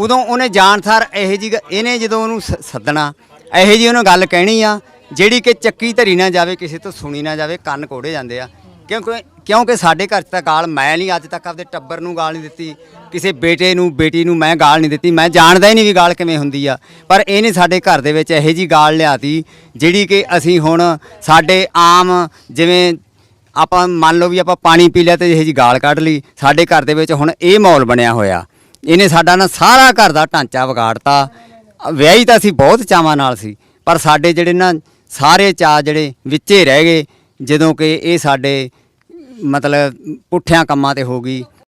ਉਦੋਂ ਉਹਨੇ ਜਾਣ ਸਾਰ ਇਹੋ ਜੀ ਇਹਨੇ ਜਦੋਂ ਉਹਨੂੰ ਸ- ਸੱਦਣਾ, ਇਹੋ ਜੀ ਉਹਨੂੰ ਗੱਲ ਕਹਿਣੀ ਆ, ਜਿਹੜੀ ਕਿ ਚੱਕੀ ਧਰੀ ਨਾ ਜਾਵੇ, ਕਿਸੇ ਤੋਂ ਸੁਣੀ ਨਾ ਜਾਵੇ, ਕੰਨ ਕੋੜੇ ਜਾਂਦੇ ਆ। ਕਿਉਂਕਿ ਕਿਉਂਕਿ ਸਾਡੇ ਘਰ 'ਚ ਤਾਂ ਗਾਲ ਮੈਂ ਨਹੀਂ, ਅੱਜ ਤੱਕ ਆਪਦੇ ਟੱਬਰ ਨੂੰ ਗਾਲ ਨਹੀਂ ਦਿੱਤੀ, ਕਿਸੇ ਬੇਟੇ ਨੂੰ, ਬੇਟੀ ਨੂੰ ਮੈਂ ਗਾਲ ਨਹੀਂ ਦਿੱਤੀ, ਮੈਂ ਜਾਣਦਾ ਹੀ ਨਹੀਂ ਵੀ ਗਾਲ ਕਿਵੇਂ ਹੁੰਦੀ ਆ। ਪਰ ਇਹਨੇ ਸਾਡੇ ਘਰ ਦੇ ਵਿੱਚ ਇਹੋ ਜੀ ਗਾਲ ਲਿਆਤੀ, ਜਿਹੜੀ ਕਿ ਅਸੀਂ ਹੁਣ ਸਾਡੇ ਆਮ ਜਿਵੇਂ ਆਪਾਂ ਮੰਨ ਲਓ ਵੀ ਆਪਾਂ ਪਾਣੀ ਪੀ ਲਿਆ ਤੇ ਇਹੋ ਜੀ ਗਾਲ ਕੱਢ ਲਈ, ਸਾਡੇ ਘਰ ਦੇ ਵਿੱਚ ਹੁਣ ਇਹ ਮਾਹੌਲ ਬਣਿਆ ਹੋਇਆ। ਇਹਨੇ ਸਾਡਾ ਨਾ ਸਾਰਾ ਘਰ ਦਾ ਢਾਂਚਾ ਵਿਗਾੜਤਾ। ਵਿਆਹੀ ਤਾਂ ਅਸੀਂ ਬਹੁਤ ਚਾਵਾਂ ਨਾਲ ਸੀ, ਪਰ ਸਾਡੇ ਜਿਹੜੇ ਨਾ ਸਾਰੇ ਚਾਅ ਜਿਹੜੇ ਵਿੱਚੇ ਰਹਿ ਗਏ, ਜਦੋਂ ਕਿ ਇਹ ਸਾਡੇ ਮਤਲਬ ਪੁੱਠਿਆਂ ਕੰਮਾਂ ਤੇ ਹੋ ਗਈ।